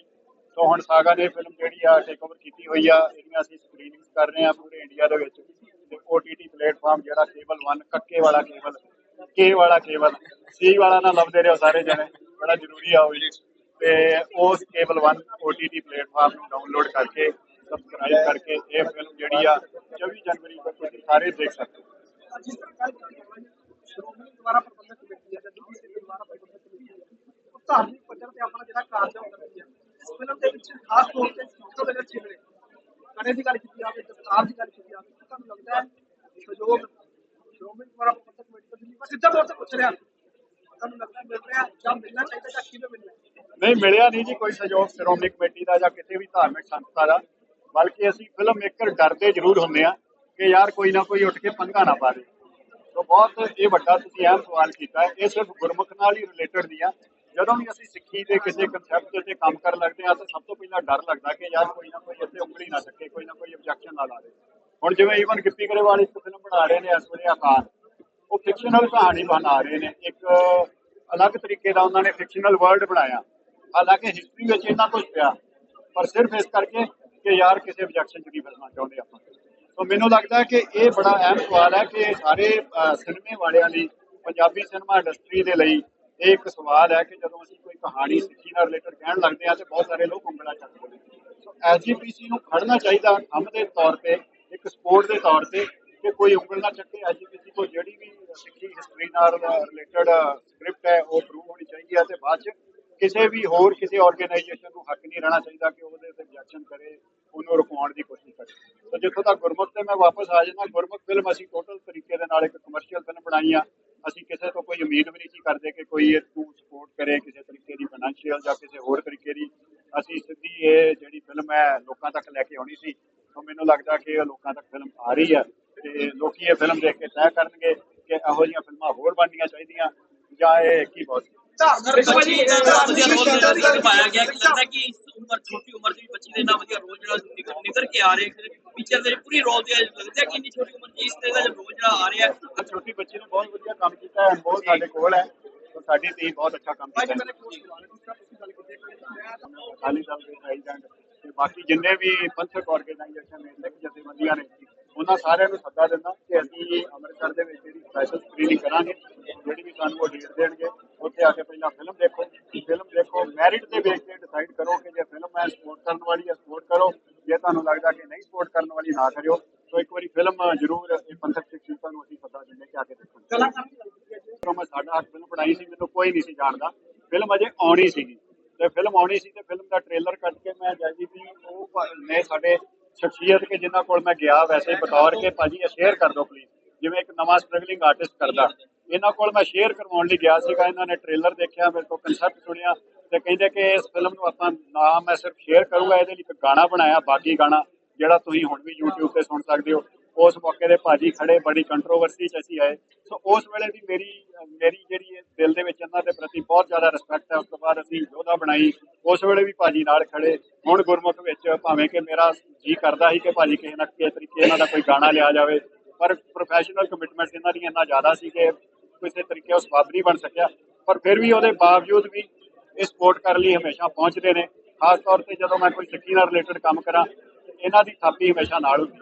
ਸੋ ਹੁਣ ਸਾਗਾ ਨੇ ਫਿਲਮ ਜਿਹੜੀ ਆ ਟੇਕ ਓਵਰ ਕੀਤੀ ਹੋਈ ਆ, ਇਹਦੀਆਂ ਅਸੀਂ ਸਕਰੀਨਿੰਗ ਕਰ ਰਹੇ ਆ ਪੂਰੇ ਇੰਡੀਆ ਦੇ ਵਿੱਚ। ਤੇ OTT ਪਲੇਟਫਾਰਮ ਜਿਹੜਾ ਕੇਬਲ 1 ਕੱਕੇ ਵਾਲਾ ਕੇਬਲ, ਕੇ ਵਾਲਾ ਕੇਬਲ, ਸੀ ਵਾਲਾ ਨਾ ਲੱਭਦੇ ਰਹੋ ਸਾਰੇ ਜਣੇ, ਬੜਾ ਜ਼ਰੂਰੀ ਆ ਉਹ ਵੀ। ਤੇ ਉਸ ਕੇਬਲ 1 OTT ਪਲੇਟਫਾਰਮ ਨੂੰ ਡਾਊਨਲੋਡ ਕਰਕੇ ਸਬਸਕ੍ਰਾਈਬ ਕਰਕੇ ਇਹ ਫਿਲਮ ਜਿਹੜੀ ਆ 24 ਜਨਵਰੀ ਤੱਕ ਤੁਸੀਂ ਸਾਰੇ ਦੇਖ ਸਕਦੇ ਹੋ ਜਿਸ ਤਰ੍ਹਾਂ ਗੱਲ ਕੀਤੀ ਹੈ ਸ਼੍ਰੋਮਣੀ ਦੁਆਰਾ ਪ੍ਰਬੰਧਕ ਕਮੇਟੀ ਹੈ ਜਾਂ ਦਿੱਲੀ ਸਿੱਖ ਦੁਆਰਾ ਪ੍ਰਬੰਧਕ ਕਮੇਟੀ ਹੈ ਉਹ ਧਾਰਮਿਕ ਪੱਧਰ ਤੇ ਆਪਣਾ ਜਿਹੜਾ ਕਾਰਜ ਹੈ ਉਹ ਕਰਦੀ ਹੈ ਇਸ ਫਿਲਮ ਦੇ ਵਿੱਚ ਖਾਸ ਤੌਰ ਤੇ ਫੋਟੋ ਦੇ ਵਿੱਚ ਛਿਪੜੇ ਕੜੇ ਦੀ ਗੱਲ ਕੀਤੀ ਜਾਵੇ ਦਸਤਾਰ ਦੀ ਗੱਲ ਕੀਤੀ ਜਾਵੇ ਤਾਂ ਤੁਹਾਨੂੰ ਲੱਗਦਾ ਹੈ ਸਹਿਯੋਗ ਸ਼੍ਰੋਮਣੀ ਦੁਆਰਾ ਪ੍ਰਬੰਧਕ ਕਮੇਟੀ ਤੋਂ ਦਿੱਲੀ ਮੈਂ ਸਿੱਧਾ ਤੌਰ ਤੇ ਪੁੱਛ ਰਿਹਾ ਤੁਹਾਨੂੰ ਲੱਗਦਾ ਮਿਲ ਰਿਹਾ ਜਾਂ ਮਿਲਣਾ ਚਾਹੀਦਾ ਜਾਂ ਕਿਵੇਂ ਮਿਲਣਾ ਨਹੀਂ ਮਿਲਿਆ ਨਹੀਂ ਜੀ ਕੋਈ ਸਹਿਯੋਗ ਸ਼੍ਰੋਮਣੀ ਕਮੇਟੀ ਦਾ ਜਾਂ ਕਿਸੇ ਵੀ ਧਾਰਮਿਕ ਸੰਸਥਾ ਦਾ ਬਲਕਿ ਅਸੀਂ ਫਿਲਮ ਮੇਕਰ ਡਰਦੇ ਜ਼ਰੂਰ ਹੁੰਦੇ ਆ ਕਿ ਯਾਰ ਕੋਈ ਨਾ ਕੋਈ ਉੱਠ ਕੇ ਪੰਗਾ ਨਾ ਪਾ ਦੇ। ਸੋ ਬਹੁਤ ਇਹ ਵੱਡਾ ਤੁਸੀਂ ਅਹਿਮ ਸਵਾਲ ਕੀਤਾ ਹੈ। ਇਹ ਸਿਰਫ ਗੁਰਮੁਖ ਨਾਲ ਹੀ ਰਿਲੇਟਡ ਨਹੀਂ ਆ। ਜਦੋਂ ਵੀ ਅਸੀਂ ਸਿੱਖੀ ਦੇ ਕਿਸੇ ਕਨਸੈਪਟ ਤੇ ਕੰਮ ਕਰਨ ਲੱਗਦੇ ਆ ਤਾਂ ਸਭ ਤੋਂ ਪਹਿਲਾਂ ਡਰ ਲੱਗਦਾ ਕਿ ਯਾਰ ਕੋਈ ਨਾ ਕੋਈ ਇੱਥੇ ਉਂਗਲੀ ਨਾ ਚੱਕੇ, ਕੋਈ ਨਾ ਕੋਈ ਆਬਜੈਕਸ਼ਨ ਨਾ ਲਾ ਦੇ। ਹੁਣ ਜਿਵੇਂ ਈਵਨ ਗਿੱਪੀ ਗਰੇਵਾਲ ਇੱਕ ਫਿਲਮ ਬਣਾ ਰਹੇ ਨੇ, ਇਸ ਵੇਲੇ ਆਕਾਰ। ਉਹ ਫਿਕਸ਼ਨਲ ਕਹਾਣੀ ਬਣਾ ਰਹੇ ਨੇ। ਇੱਕ ਅਲੱਗ ਤਰੀਕੇ ਦਾ ਉਹਨਾਂ ਨੇ ਫਿਕਸ਼ਨਲ ਵਰਲਡ ਬਣਾਇਆ। ਹਾਲਾਂਕਿ ਹਿਸਟਰੀ ਵਿੱਚ ਇੰਨਾ ਕੁਝ ਪਿਆ, ਪਰ ਸਿਰਫ ਇਸ ਕਰਕੇ ਕਿ ਯਾਰ ਕਿਸੇ ਆਬਜੈਕਸ਼ਨ 'ਚ ਨਹੀਂ ਫਸਣਾ ਚਾਹੁੰਦੇ ਆਪਾਂ। ਸੋ ਮੈਨੂੰ ਲੱਗਦਾ ਕਿ ਇਹ ਬੜਾ ਅਹਿਮ ਸਵਾਲ ਹੈ ਕਿ ਸਾਰੇ ਸਿਨੇਮੇ ਵਾਲਿਆਂ ਲਈ, ਪੰਜਾਬੀ ਸਿਨੇਮਾ ਇੰਡਸਟਰੀ ਦੇ ਲਈ ਇਹ ਇੱਕ ਸਵਾਲ ਹੈ ਕਿ ਜਦੋਂ ਅਸੀਂ ਕੋਈ ਕਹਾਣੀ ਸਿੱਖੀ ਨਾਲ ਰਿਲੇਟਡ ਕਹਿਣ ਲੱਗਦੇ ਆ ਤੇ ਬਹੁਤ ਸਾਰੇ ਲੋਕ ਉਂਗਲਾਂ ਚੱਕਦੇ ਨੇ। ਸੋ ਐਜੀਪੀਸੀ ਨੂੰ ਖੜਨਾ ਚਾਹੀਦਾ ਕੰਮ ਦੇ ਤੌਰ ਤੇ, ਇੱਕ ਸਪੋਰਟ ਦੇ ਤੌਰ ਤੇ, ਕਿ ਕੋਈ ਉਂਗਲ ਨਾ ਚੱਕੇ। ਐਜੀਪੀਸੀ ਕੋ ਜਿਹੜੀ ਵੀ ਸਿੱਖੀ ਹਿਸਟਰੀ ਨਾਲ ਰਿਲੇਟਡ ਸਕ੍ਰਿਪਟ ਹੈ, ਉਹ ਪ੍ਰੂਵ ਹੋਣੀ ਚਾਹੀਦੀ ਹੈ ਤੇ ਬਾਅਦ ਚ ਕਿਸੇ ਵੀ ਹੋਰ ਕਿਸੇ ਆਰਗੇਨਾਈਜੇਸ਼ਨ ਨੂੰ ਹੱਕ ਨਹੀਂ ਰਹਿਣਾ ਚਾਹੀਦਾ ਕਿ ਉਹਦੇ ਤੇ objection ਕਰੇ, ਉਹਨੂੰ ਰੁਕਵਾਉਣ ਦੀ ਕੋਸ਼ਿਸ਼ ਕਰੇ। ਸੋ ਜਿੱਥੋਂ ਤੱਕ ਗੁਰਮੁਖ ਤੇ ਮੈਂ ਵਾਪਸ ਆ ਜਾਣਾ ਗੁਰਮੁਖ ਫਿਲਮ ਅਸੀਂ ਟੋਟਲ ਤਰੀਕੇ ਦੇ ਨਾਲ ਇੱਕ ਕਮਰਸ਼ੀਅਲ ਫਿਲਮ ਬਣਾਈ ਆ। ਅਸੀਂ ਕਿਸੇ ਤੋਂ ਕੋਈ ਉਮੀਦ ਵੀ ਨਹੀਂ ਸੀ ਕਰਦੇ ਕਿ ਕੋਈ ਇਹ ਨੂੰ ਸਪੋਰਟ ਕਰੇ ਕਿਸੇ ਤਰੀਕੇ ਦੀ ਫਾਈਨੈਂਸ਼ੀਅਲ ਜਾਂ ਕਿਸੇ ਹੋਰ ਤਰੀਕੇ ਦੀ। ਅਸੀਂ ਸਿੱਧੀ ਇਹ ਜਿਹੜੀ ਫਿਲਮ ਹੈ ਲੋਕਾਂ ਤੱਕ ਲੈ ਕੇ ਆਉਣੀ ਸੀ। ਸੋ ਮੈਨੂੰ ਲੱਗਦਾ ਕਿ ਇਹ ਲੋਕਾਂ ਤੱਕ ਫਿਲਮ ਆ ਰਹੀ ਹੈ ਤੇ ਲੋਕੀ ਇਹ ਫਿਲਮ ਦੇਖ ਕੇ ਤੈਅ ਕਰਨਗੇ ਕਿ ਇਹੋ ਜਿਹੀਆਂ ਫਿਲਮਾਂ ਹੋਰ ਬਣਨੀਆਂ ਚਾਹੀਦੀਆਂ ਜਾਂ ਇਹ ਕੀ ਬਹੁਤ ਪਾਇਆ ਗਿਆ ਕਿ ਲੱਗਦਾ ਕਿ ਇਸ ਉਮਰ ਛੋਟੀ ਉਮਰ ਦੀ ਬੱਚੀ ਦੇ ਨਾਲ ਵਧੀਆ ਰੋਲ ਜਿਹੜਾ ਨਿਕਲ ਕੇ ਆ ਰਿਹਾ ਪਿਕਚਰ ਦੇ ਪੂਰੀ ਰੋਲ ਦੇ ਲੱਗਦਾ ਕਿ ਇੰਨੀ ਛੋਟੀ ਉਮਰ 'ਚ ਇਸ ਤਰ੍ਹਾਂ ਦਾ ਰੋਲ ਜਿਹੜਾ ਆ ਰਿਹਾ ਛੋਟੀ ਬੱਚੀ ਨੇ ਬਹੁਤ ਵਧੀਆ ਕੰਮ ਕੀਤਾ ਹੈ ਬਹੁਤ ਸਾਡੇ ਕੋਲ ਹੈ ਸਾਡੀ ਟੀਮ ਬਹੁਤ ਅੱਛਾ ਕੰਮ ਕੀਤਾ ਹੈ। ਅਕਾਲੀ ਦਲ ਦੇ ਪ੍ਰੈਜ਼ੀਡੈਂਟ ਤੇ ਬਾਕੀ ਜਿੰਨੇ ਵੀ ਪੰਥਕ ਆਰਗੇਨਾਈਜੇਸ਼ਨ ਨੇ ਸਿੱਖ ਜਥੇਬੰਦੀਆਂ ਨੇ ਉਹਨਾਂ ਸਾਰਿਆਂ ਨੂੰ ਸੱਦਾ ਦਿੰਦਾ ਕਿ ਅਸੀਂ ਅੰਮ੍ਰਿਤਸਰ ਦੇ ਵਿੱਚ ਜਿਹੜੀ ਸਪੈਸ਼ਲ ਸਕਰੀਨਿੰਗ ਕਰਾਂਗੇ ਜਿਹੜੀ ਵੀ ਸਾਨੂੰ ਉਹ ਡੇਟ ਦੇਣਗੇ। ਉੱਥੇ ਆ ਕੇ ਪਹਿਲਾਂ ਫਿਲਮ ਦੇਖੋ। ਫਿਲਮ ਦੇਖੋ ਮੈਰਿਟ ਦੇ ਬੇਸ ਤੇ ਡਿਸਾਈਡ ਕਰੋ ਕਿ ਜੇ ਫਿਲਮ ਹੈ ਸਪੋਰਟ ਕਰਨ ਵਾਲੀ ਹੈ ਸਪੋਰਟ ਕਰੋ। ਜੇ ਤੁਹਾਨੂੰ ਲੱਗਦਾ ਕਿ ਨਹੀਂ ਸਪੋਰਟ ਕਰਨ ਵਾਲੀ, ਨਾ ਕਰਿਓ। ਸੋ ਇੱਕ ਵਾਰੀ ਫਿਲਮ ਜ਼ਰੂਰ ਇਹ ਪੰਥਕ ਸ਼ਖਸੀਅਤਾਂ ਨੂੰ ਅਸੀਂ ਸੱਦਾ ਦਿੰਦੇ ਕਿ ਆ ਕੇ ਦੇਖੋ। ਜਦੋਂ ਮੈਂ ਸਾਡਾ ਫਿਲਮ ਬਣਾਈ ਸੀ, ਮੈਨੂੰ ਕੋਈ ਨਹੀਂ ਸੀ ਜਾਣਦਾ। ਫਿਲਮ ਅਜੇ ਆਉਣੀ ਸੀਗੀ। ਤੇ ਫਿਲਮ ਆਉਣੀ ਸੀ ਤੇ ਫਿਲਮ ਦਾ ਟ੍ਰੇਲਰ ਕੱਟ ਕੇ ਮੈਂ ਜੈਜੀ ਵੀ, ਉਹ ਨੇ ਸਾਡੇ ਸ਼ਖਸੀਅਤ ਕੇ ਜਿਨ੍ਹਾਂ ਕੋਲ ਮੈਂ ਗਿਆ, ਵੈਸੇ ਹੀ ਬਤੌਰ ਕੇ, ਭਾਜੀ ਇਹ ਸ਼ੇਅਰ ਕਰ ਦਿਓ ਪਲੀਜ਼ ਜਿਵੇਂ ਇੱਕ ਨਵਾਂ ਸਟਰਗਲਿੰਗ ਆਰਟਿਸਟ ਕਰਦਾ। ਇਹਨਾਂ ਕੋਲ ਮੈਂ ਸ਼ੇਅਰ ਕਰਵਾਉਣ ਲਈ ਗਿਆ ਸੀਗਾ। ਇਹਨਾਂ ਨੇ ਟ੍ਰੇਲਰ ਦੇਖਿਆ, ਮੇਰੇ ਕੋਲ ਕਨਸੈਪਟ ਸੁਣਿਆ ਤੇ ਕਹਿੰਦੇ ਕਿ ਇਸ ਫਿਲਮ ਨੂੰ ਆਪਾਂ ਨਾਮ ਮੈਂ ਸਿਰਫ ਸ਼ੇਅਰ ਕਰੂੰਗਾ, ਇਹਦੇ ਲਈ ਇੱਕ ਗਾਣਾ ਬਣਾਇਆ ਬਾਕੀ ਗਾਣਾ, ਜਿਹੜਾ ਤੁਸੀਂ ਹੁਣ ਵੀ YouTube ਤੇ ਸੁਣ ਸਕਦੇ ਹੋ। ਉਸ ਮੌਕੇ ਦੇ ਭਾਜੀ ਖੜੇ, ਬੜੀ ਕੰਟਰੋਵਰਸੀ ਚ ਅਸੀਂ ਆਏ। ਸੋ ਉਸ ਵੇਲੇ ਦੀ ਮੇਰੀ ਮੇਰੀ ਜਿਹੜੀ ਇਹ ਦਿਲ ਦੇ ਵਿੱਚ ਇਹਨਾਂ ਦੇ ਪ੍ਰਤੀ ਬਹੁਤ ਜ਼ਿਆਦਾ ਰਿਸਪੈਕਟ ਹੈ। ਉਸ ਤੋਂ ਬਾਅਦ ਅਸੀਂ ਯੋਧਾ ਬਣਾਈ। ਉਸ ਵੇਲੇ ਵੀ ਭਾਜੀ ਨਾਲ ਖੜੇ। ਹੁਣ ਗੁਰਮੁਖ ਵਿੱਚ ਭਾਵੇਂ ਕਿ ਮੇਰਾ ਜੀ ਕਰਦਾ ਸੀ ਕਿ ਭਾਜੀ ਕਿਸੇ ਨਾ ਕਿਸੇ ਤਰੀਕੇ ਇਹਨਾਂ ਦਾ ਕੋਈ ਗਾਣਾ ਲਿਆ ਜਾਵੇ, ਪਰ ਪ੍ਰੋਫੈਸ਼ਨਲ ਕਮਿਟਮੈਂਟ ਇਹਨਾਂ ਦੀ ਇੰਨਾ ਜ਼ਿਆਦਾ ਸੀ ਕਿ ਕਿਸੇ ਤਰੀਕੇ ਉਹ ਸਵਾਬ ਨਹੀਂ ਬਣ ਸਕਿਆ। ਪਰ ਫਿਰ ਵੀ ਉਹਦੇ ਬਾਵਜੂਦ ਵੀ ਇਹ ਸਪੋਰਟ ਕਰਨ ਲਈ ਹਮੇਸ਼ਾ ਪਹੁੰਚਦੇ ਨੇ। ਖਾਸ ਤੌਰ ਤੇ ਜਦੋਂ ਮੈਂ ਕੋਈ ਸਿੱਖੀ ਨਾਲ ਰਿਲੇਟਡ ਕੰਮ ਕਰਾਂ ਇਹਨਾਂ ਦੀ ਥਾਪੀ ਹਮੇਸ਼ਾ ਨਾਲ ਹੁੰਦੀ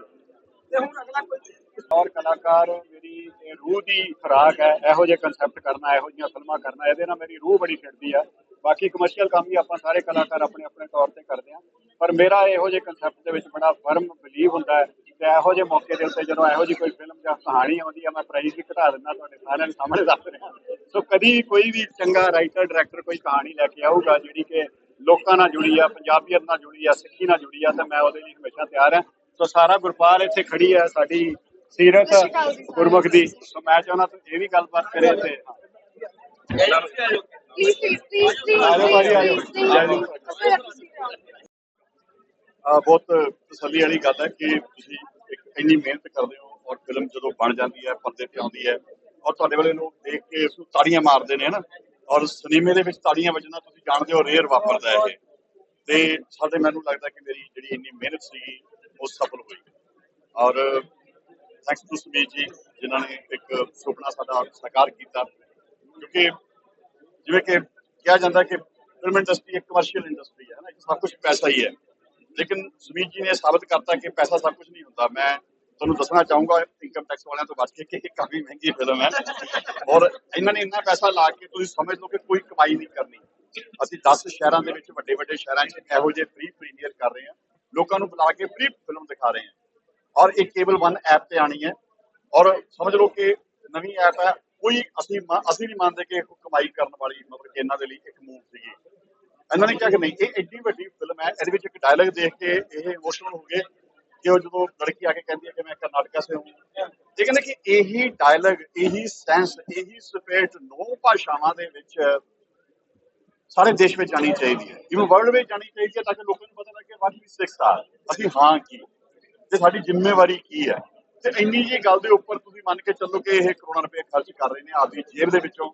ਤੇ ਹੁਣ ਅਗਲਾ ਕੋਈ ਔਰ ਕਲਾਕਾਰ ਮੇਰੀ ਇਹ ਰੂਹ ਦੀ ਖੁਰਾਕ ਹੈ ਇਹੋ ਜਿਹੇ ਕਨਸੈਪਟ ਕਰਨਾ ਇਹੋ ਜਿਹੀਆਂ ਫਿਲਮਾਂ ਕਰਨਾ ਇਹਦੇ ਨਾਲ ਮੇਰੀ ਰੂਹ ਬੜੀ ਖਿੜਦੀ ਆ। ਬਾਕੀ ਕਮਰਸ਼ੀਅਲ ਕੰਮ ਵੀ ਆਪਾਂ ਸਾਰੇ ਕਲਾਕਾਰ ਆਪਣੇ ਆਪਣੇ ਤੌਰ ਤੇ ਕਰਦੇ ਆ। ਪਰ ਮੇਰਾ ਇਹੋ ਜਿਹੇ ਕਨਸੈਪਟ ਦੇ ਵਿੱਚ ਬੜਾ ਫਰਮ ਬਲੀਵ ਹੁੰਦਾ ਹੈ ਤੇ ਇਹੋ ਜਿਹੇ ਮੌਕੇ ਦੇ ਉੱਤੇ ਜਦੋਂ ਇਹੋ ਜਿਹੀ ਕੋਈ ਫਿਲਮ ਜਾਂ ਕਹਾਣੀ ਆਉਂਦੀ ਆ ਮੈਂ ਪ੍ਰਾਈਜ਼ ਵੀ ਘਟਾ ਦਿੰਦਾ ਤੁਹਾਡੇ ਸਾਰਿਆਂ ਦੇ ਸਾਹਮਣੇ ਦੱਸ ਰਿਹਾ ਸੋ ਕਦੀ ਕੋਈ ਵੀ ਚੰਗਾ ਰਾਈਟਰ ਡਾਇਰੈਕਟਰ ਕੋਈ ਕਹਾਣੀ ਲੈ ਕੇ ਆਊਗਾ ਜਿਹੜੀ ਕਿ ਲੋਕਾਂ ਨਾਲ ਜੁੜੀ ਆ ਪੰਜਾਬੀਅਤ ਨਾਲ ਜੁੜੀ ਆ ਸਿੱਖੀ ਨਾਲ ਜੁੜੀ ਆ ਤਾਂ ਮੈਂ ਉਹਦੇ ਲਈ ਹਮੇਸ਼ਾ ਤਿਆਰ ਹਾਂ ਸੋ ਸਾਰਾ ਗੁਰਪਾਲ ਇੱਥੇ ਖੜੀ ਹੈ ਸਾਡੀ ਸੀਰਤ ਗੁਰਮੁਖ ਦੀ ਸੋ ਮੈਂ ਚਾਹੁੰਦਾ ਤੁਸੀਂ ਇਹ ਵੀ ਗੱਲਬਾਤ ਕਰੇ ਤੇ ਪਲੀਜ਼ ਪਲੀਜ਼ ਪਲੀਜ਼ ਆਜੋ ਭਾਜੀ, ਆਜੋ। ਬਹੁਤ ਤਸੱਲੀ ਵਾਲੀ ਗੱਲ ਹੈ ਕਿ ਤੁਸੀਂ ਇੱਕ ਇੰਨੀ ਮਿਹਨਤ ਕਰਦੇ ਹੋ ਔਰ ਫਿਲਮ ਜਦੋਂ ਬਣ ਜਾਂਦੀ ਹੈ, ਪਰਦੇ ਤੇ ਆਉਂਦੀ ਹੈ ਔਰ ਤੁਹਾਡੇ ਵਾਲੇ ਲੋਕ ਦੇਖ ਕੇ ਉਸ ਨੂੰ ਤਾੜੀਆਂ ਮਾਰਦੇ ਨੇ, ਹਨਾ? ਔਰ ਸਿਨੇਮੇ ਦੇ ਵਿੱਚ ਤਾੜੀਆਂ ਵੱਜਣਾ ਤੁਸੀਂ ਜਾਣਦੇ ਹੋ, ਰੇਅਰ ਵਾਪਰਦਾ ਹੈ ਇਹ। ਤੇ ਸਾਡੇ ਮੈਨੂੰ ਲੱਗਦਾ ਕਿ ਮੇਰੀ ਜਿਹੜੀ ਇੰਨੀ ਮਿਹਨਤ ਸੀ ਉਹ ਸਫਲ ਹੋਈ। ਔਰ ਥੈਂਕਸ ਟੂ ਸਮੀਰ ਜੀ, ਜਿਨ੍ਹਾਂ ਨੇ ਇੱਕ ਸੁਪਨਾ ਸਾਡਾ ਸਾਕਾਰ ਕੀਤਾ। ਕਿਉਂਕਿ ਜਿਵੇਂ ਕਿ ਕਿਹਾ ਜਾਂਦਾ ਕਿ ਫਿਲਮ ਇੰਡਸਟਰੀ ਇੱਕ ਕਮਰਸ਼ੀਅਲ ਇੰਡਸਟਰੀ ਹੈ ਨਾ ਸਭ ਕੁਝ ਪੈਸਾ ਹੀ ਹੈ। ਲੇਕਿਨ ਸੁਮੀਤ ਜੀ ਨੇ ਸਾਬਤ ਕਰਤਾ ਕਿ ਪੈਸਾ ਸਭ ਕੁਝ ਨਹੀਂ ਹੁੰਦਾ। ਮੈਂ ਤੁਹਾਨੂੰ ਦੱਸਣਾ ਚਾਹੂੰਗਾ ਇਨਕਮ ਟੈਕਸ ਵਾਲਿਆਂ ਤੋਂ ਬਚ ਕੇ ਕਿ ਇਹ ਕਾਫੀ ਮਹਿੰਗੀ ਫਿਲਮ ਹੈ। ਔਰ ਇਹਨਾਂ ਨੇ ਇੰਨਾ ਪੈਸਾ ਲਾ ਕੇ ਤੁਸੀਂ ਸਮਝ ਲਓ ਕਿ ਕੋਈ ਕਮਾਈ ਨਹੀਂ ਕਰਨੀ। ਅਸੀਂ 10 ਸ਼ਹਿਰਾਂ ਦੇ ਵਿੱਚ ਵੱਡੇ ਵੱਡੇ ਸ਼ਹਿਰਾਂ 'ਚ ਇਹੋ ਜਿਹੇ ਫ੍ਰੀ ਪ੍ਰੀਮੀਅਰ ਕਰ ਰਹੇ ਹਾਂ। ਲੋਕਾਂ ਨੂੰ ਬੁਲਾ ਕੇ ਫ੍ਰੀ ਫਿਲਮ ਦਿਖਾ ਰਹੇ ਹਾਂ। ਔਰ ਇਹ ਕੇਬਲ 1 ਐਪ ਤੇ ਆਣੀ ਹੈ। ਔਰ ਸਮਝ ਲਓ ਕਿ ਨਵੀਂ ਐਪ ਹੈ, ਕੋਈ ਅਸੀਂ ਅਸੀਂ ਨਹੀਂ ਮੰਨਦੇ ਕਿ ਕਮਾਈ ਕਰਨ ਵਾਲੀ ਮਤਲਬ ਕਿ ਇਹਨਾਂ ਦੇ ਲਈ ਇੱਕ ਮੂਵ ਸੀਗੀ। ਇਹਨਾਂ ਨੇ ਕਿਹਾ ਕਿ ਨਹੀਂ ਇਹ ਐਡੀ ਵੱਡੀ ਫਿਲਮ ਹੈ, ਇਹਦੇ ਵਿੱਚ ਇੱਕ ਡਾਇਲੌਗ ਦੇਖ ਕੇ ਇਹ ਇਮੋਸ਼ਨਲ ਹੋ ਗਏ ਕਿ ਉਹ ਜਦੋਂ ਲੜਕੀ ਆ ਕੇ ਕਹਿੰਦੀ ਹੈ ਕਿ ਮੈਂ ਕਰਨਾਟਕਾ ਸੇ ਹੂੰ। ਇਹ ਕਹਿੰਦੇ ਕਿ ਇਹੀ ਡਾਇਲੌਗ ਇਹੀ ਸੈਂਸ ਇਹੀ ਸਪਿਰਿਟ ਨੌ ਭਾਸ਼ਾਵਾਂ ਦੇ ਵਿੱਚ ਸਾਰੇ ਦੇਸ਼ ਵਿੱਚ ਜਾਣੀ ਚਾਹੀਦੀ ਹੈ। ਇਵਨ ਵਰਲਡ ਵਿੱਚ ਜਾਣੀ ਚਾਹੀਦੀ ਹੈ ਤਾਂ ਕਿ ਲੋਕਾਂ ਨੂੰ ਪਤਾ ਲੱਗੇ ਵਾਟ ਵੀ ਸਿਕਸ ਆ ਅਸੀਂ ਹਾਂ ਕੀ? ਤੇ ਸਾਡੀ ਜ਼ਿੰਮੇਵਾਰੀ ਕੀ ਹੈ? ਤੇ ਇੰਨੀ ਜੀ ਗੱਲ ਦੇ ਉੱਪਰ ਤੁਸੀਂ ਮੰਨ ਕੇ ਚੱਲੋ ਕਿ ਇਹ ਕਰੋੜਾਂ ਰੁਪਏ ਖਰਚ ਕਰ ਰਹੇ ਨੇ ਆਪਦੀ ਜੇਬ ਦੇ ਵਿੱਚੋਂ।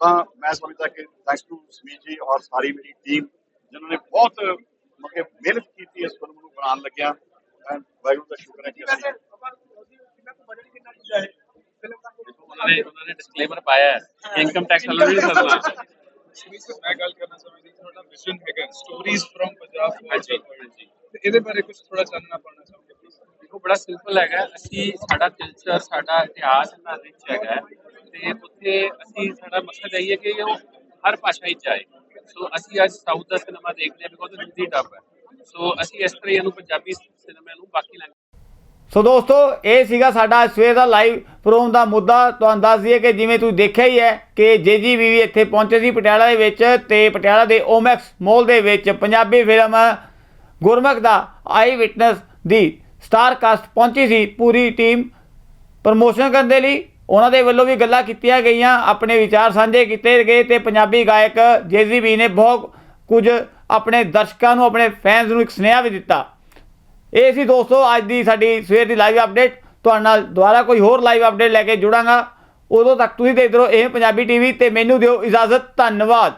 ਤਾਂ ਮੈਂ ਸਮਝਦਾ ਕਿ ਥੈਂਕਸ ਟੂ ਸਮੀਤ ਜੀ ਔਰ ਸਾਰੀ ਮੇਰੀ ਟੀਮ ਜਿਨ੍ਹਾਂ ਨੇ ਬਹੁਤ ਮਤਲਬ ਮਿਹਨਤ ਕੀਤੀ ਇਸ ਫਿਲਮ ਨੂੰ ਬਣਾਉਣ ਲੱਗਿਆ ਐਂਡ ਵਾਹਿਗੁਰੂ ਦਾ ਸ਼ੁਕਰ ਹੈ ਕਿ ਅਸੀਂ ਵੈਸੇ ਆਪਾਂ ਕਿੰਨਾ ਕੁ ਬਜਟ ਕਿੰਨਾ ਕੁ ਹੈ ਫਿਲਮ ਦਾ ਉਹਨਾਂ ਨੇ ਉਹਨਾਂ ਨੇ ਡਿਸਕਲੇਮਰ ਪਾਇਆ ਹੈ ਇਨਕਮ ਟੈਕਸ ਵਾਲਾ ਨਹੀਂ ਕਰਨਾ ਸ਼ਮੀ ਸਰ ਮੈਂ ਗੱਲ ਕਰਨਾ ਚਾਹੁੰਦੀ ਤੁਹਾਡਾ ਵਿਜ਼ਨ ਹੈਗਾ ਸਟੋਰੀਜ਼ ਫਰਮ ਪੰਜਾਬ ਹਾਂਜੀ ਤੇ ਇਹਦੇ ਬਾਰੇ ਕੁਝ ਥੋੜਾ ਚਾਨਣਾ ਪਾਉਣਾ ਚਾਹੁੰਦੇ ਪਲੀਜ਼ ਦੇਖੋ ਬੜਾ ਸਿੰਪਲ ਹੈਗਾ ਅਸੀਂ ਸਾਡਾ ਕਲਚਰ ਸਾਡਾ ਇਤਿਹਾਸ ਇੰਨਾ ਰਿਚ ਹੈਗਾ ਹੈ ਤੇ ਉੱਥੇ ਅਸੀਂ ਸਾਡਾ ਮਕਸਦ ਇਹ ਹੈ ਕਿ ਉਹ ਹਰ ਭਾਸ਼ਾ ਵਿੱਚ ਆਏ। ਸੋ ਅਸੀਂ ਅੱਜ ਸਾਊਥ ਦਾ ਸਿਨੇਮਾ ਦੇਖਦੇ ਹਾਂ ਬਿਕੋਜ਼ ਹਿੰਦੀ ਡੱਬ ਹੈ। ਸੋ ਅਸੀਂ ਇਸ ਤਰ੍ਹਾਂ ਇਹਨੂੰ ਪੰਜਾਬੀ ਸਿਨੇਮਾ ਨੂੰ ਬਾਕੀ ਸੋ ਦੋਸਤੋ, ਇਹ ਸੀਗਾ ਸਾਡਾ ਸਵੇਰ ਦਾ ਲਾਈਵ ਪ੍ਰੋਗਰਾਮ ਦਾ ਮੁੱਦਾ। ਤੁਹਾਨੂੰ ਦੱਸ ਦਈਏ ਕਿ ਜਿਵੇਂ ਤੁਸੀਂ ਦੇਖਿਆ ਹੀ ਹੈ ਕਿ ਜੇਜੀਬੀ ਵੀ ਇੱਥੇ ਪਹੁੰਚੇ ਸੀ ਪਟਿਆਲਾ ਦੇ ਵਿੱਚ ਤੇ ਪਟਿਆਲਾ ਦੇ ਓਮੈਕਸ ਮਾਲ ਦੇ ਵਿੱਚ ਪੰਜਾਬੀ ਫਿਲਮ ਗੁਰਮੁਖ ਦਾ ਆਈ ਵਿਟਨੈਸ ਦੀ ਸਟਾਰ ਕਾਸਟ ਪਹੁੰਚੀ ਸੀ। ਪੂਰੀ ਟੀਮ ਪ੍ਰਮੋਸ਼ਨ ਕਰਨ ਦੇ ਲਈ। ਉਹਨਾਂ ਦੇ ਵੱਲੋਂ ਵੀ ਗੱਲਾਂ ਕੀਤੀਆਂ ਗਈਆਂ, ਆਪਣੇ ਵਿਚਾਰ ਸਾਂਝੇ ਕੀਤੇ ਗਏ ਤੇ ਪੰਜਾਬੀ ਗਾਇਕ ਜੇਜੀਬੀ ਨੇ ਬਹੁਤ ਕੁਝ ਆਪਣੇ ਦਰਸ਼ਕਾਂ ਨੂੰ, ਆਪਣੇ ਫੈਨਸ ਨੂੰ ਇੱਕ ਸੁਨੇਹਾ ਵੀ ਦਿੱਤਾ। ਇਹ ਸੀ ਦੋਸਤੋ, ਅੱਜ ਦੀ ਸਾਡੀ ਸਵੇਰ ਦੀ ਲਾਈਵ ਅਪਡੇਟ ਤੁਹਾਡੇ ਨਾਲ ਦੁਬਾਰਾ ਕੋਈ ਹੋਰ ਲਾਈਵ ਅਪਡੇਟ ਲੈ ਕੇ ਜੁੜਾਂਗਾ। ਉਦੋਂ ਤੱਕ ਤੁਸੀਂ ਦੇਖਦੇ ਰਹੋ ਇਹ ਪੰਜਾਬੀ ਟੀਵੀ ਤੇ ਮੈਨੂੰ ਦਿਓ ਇਜਾਜ਼ਤ, ਧੰਨਵਾਦ।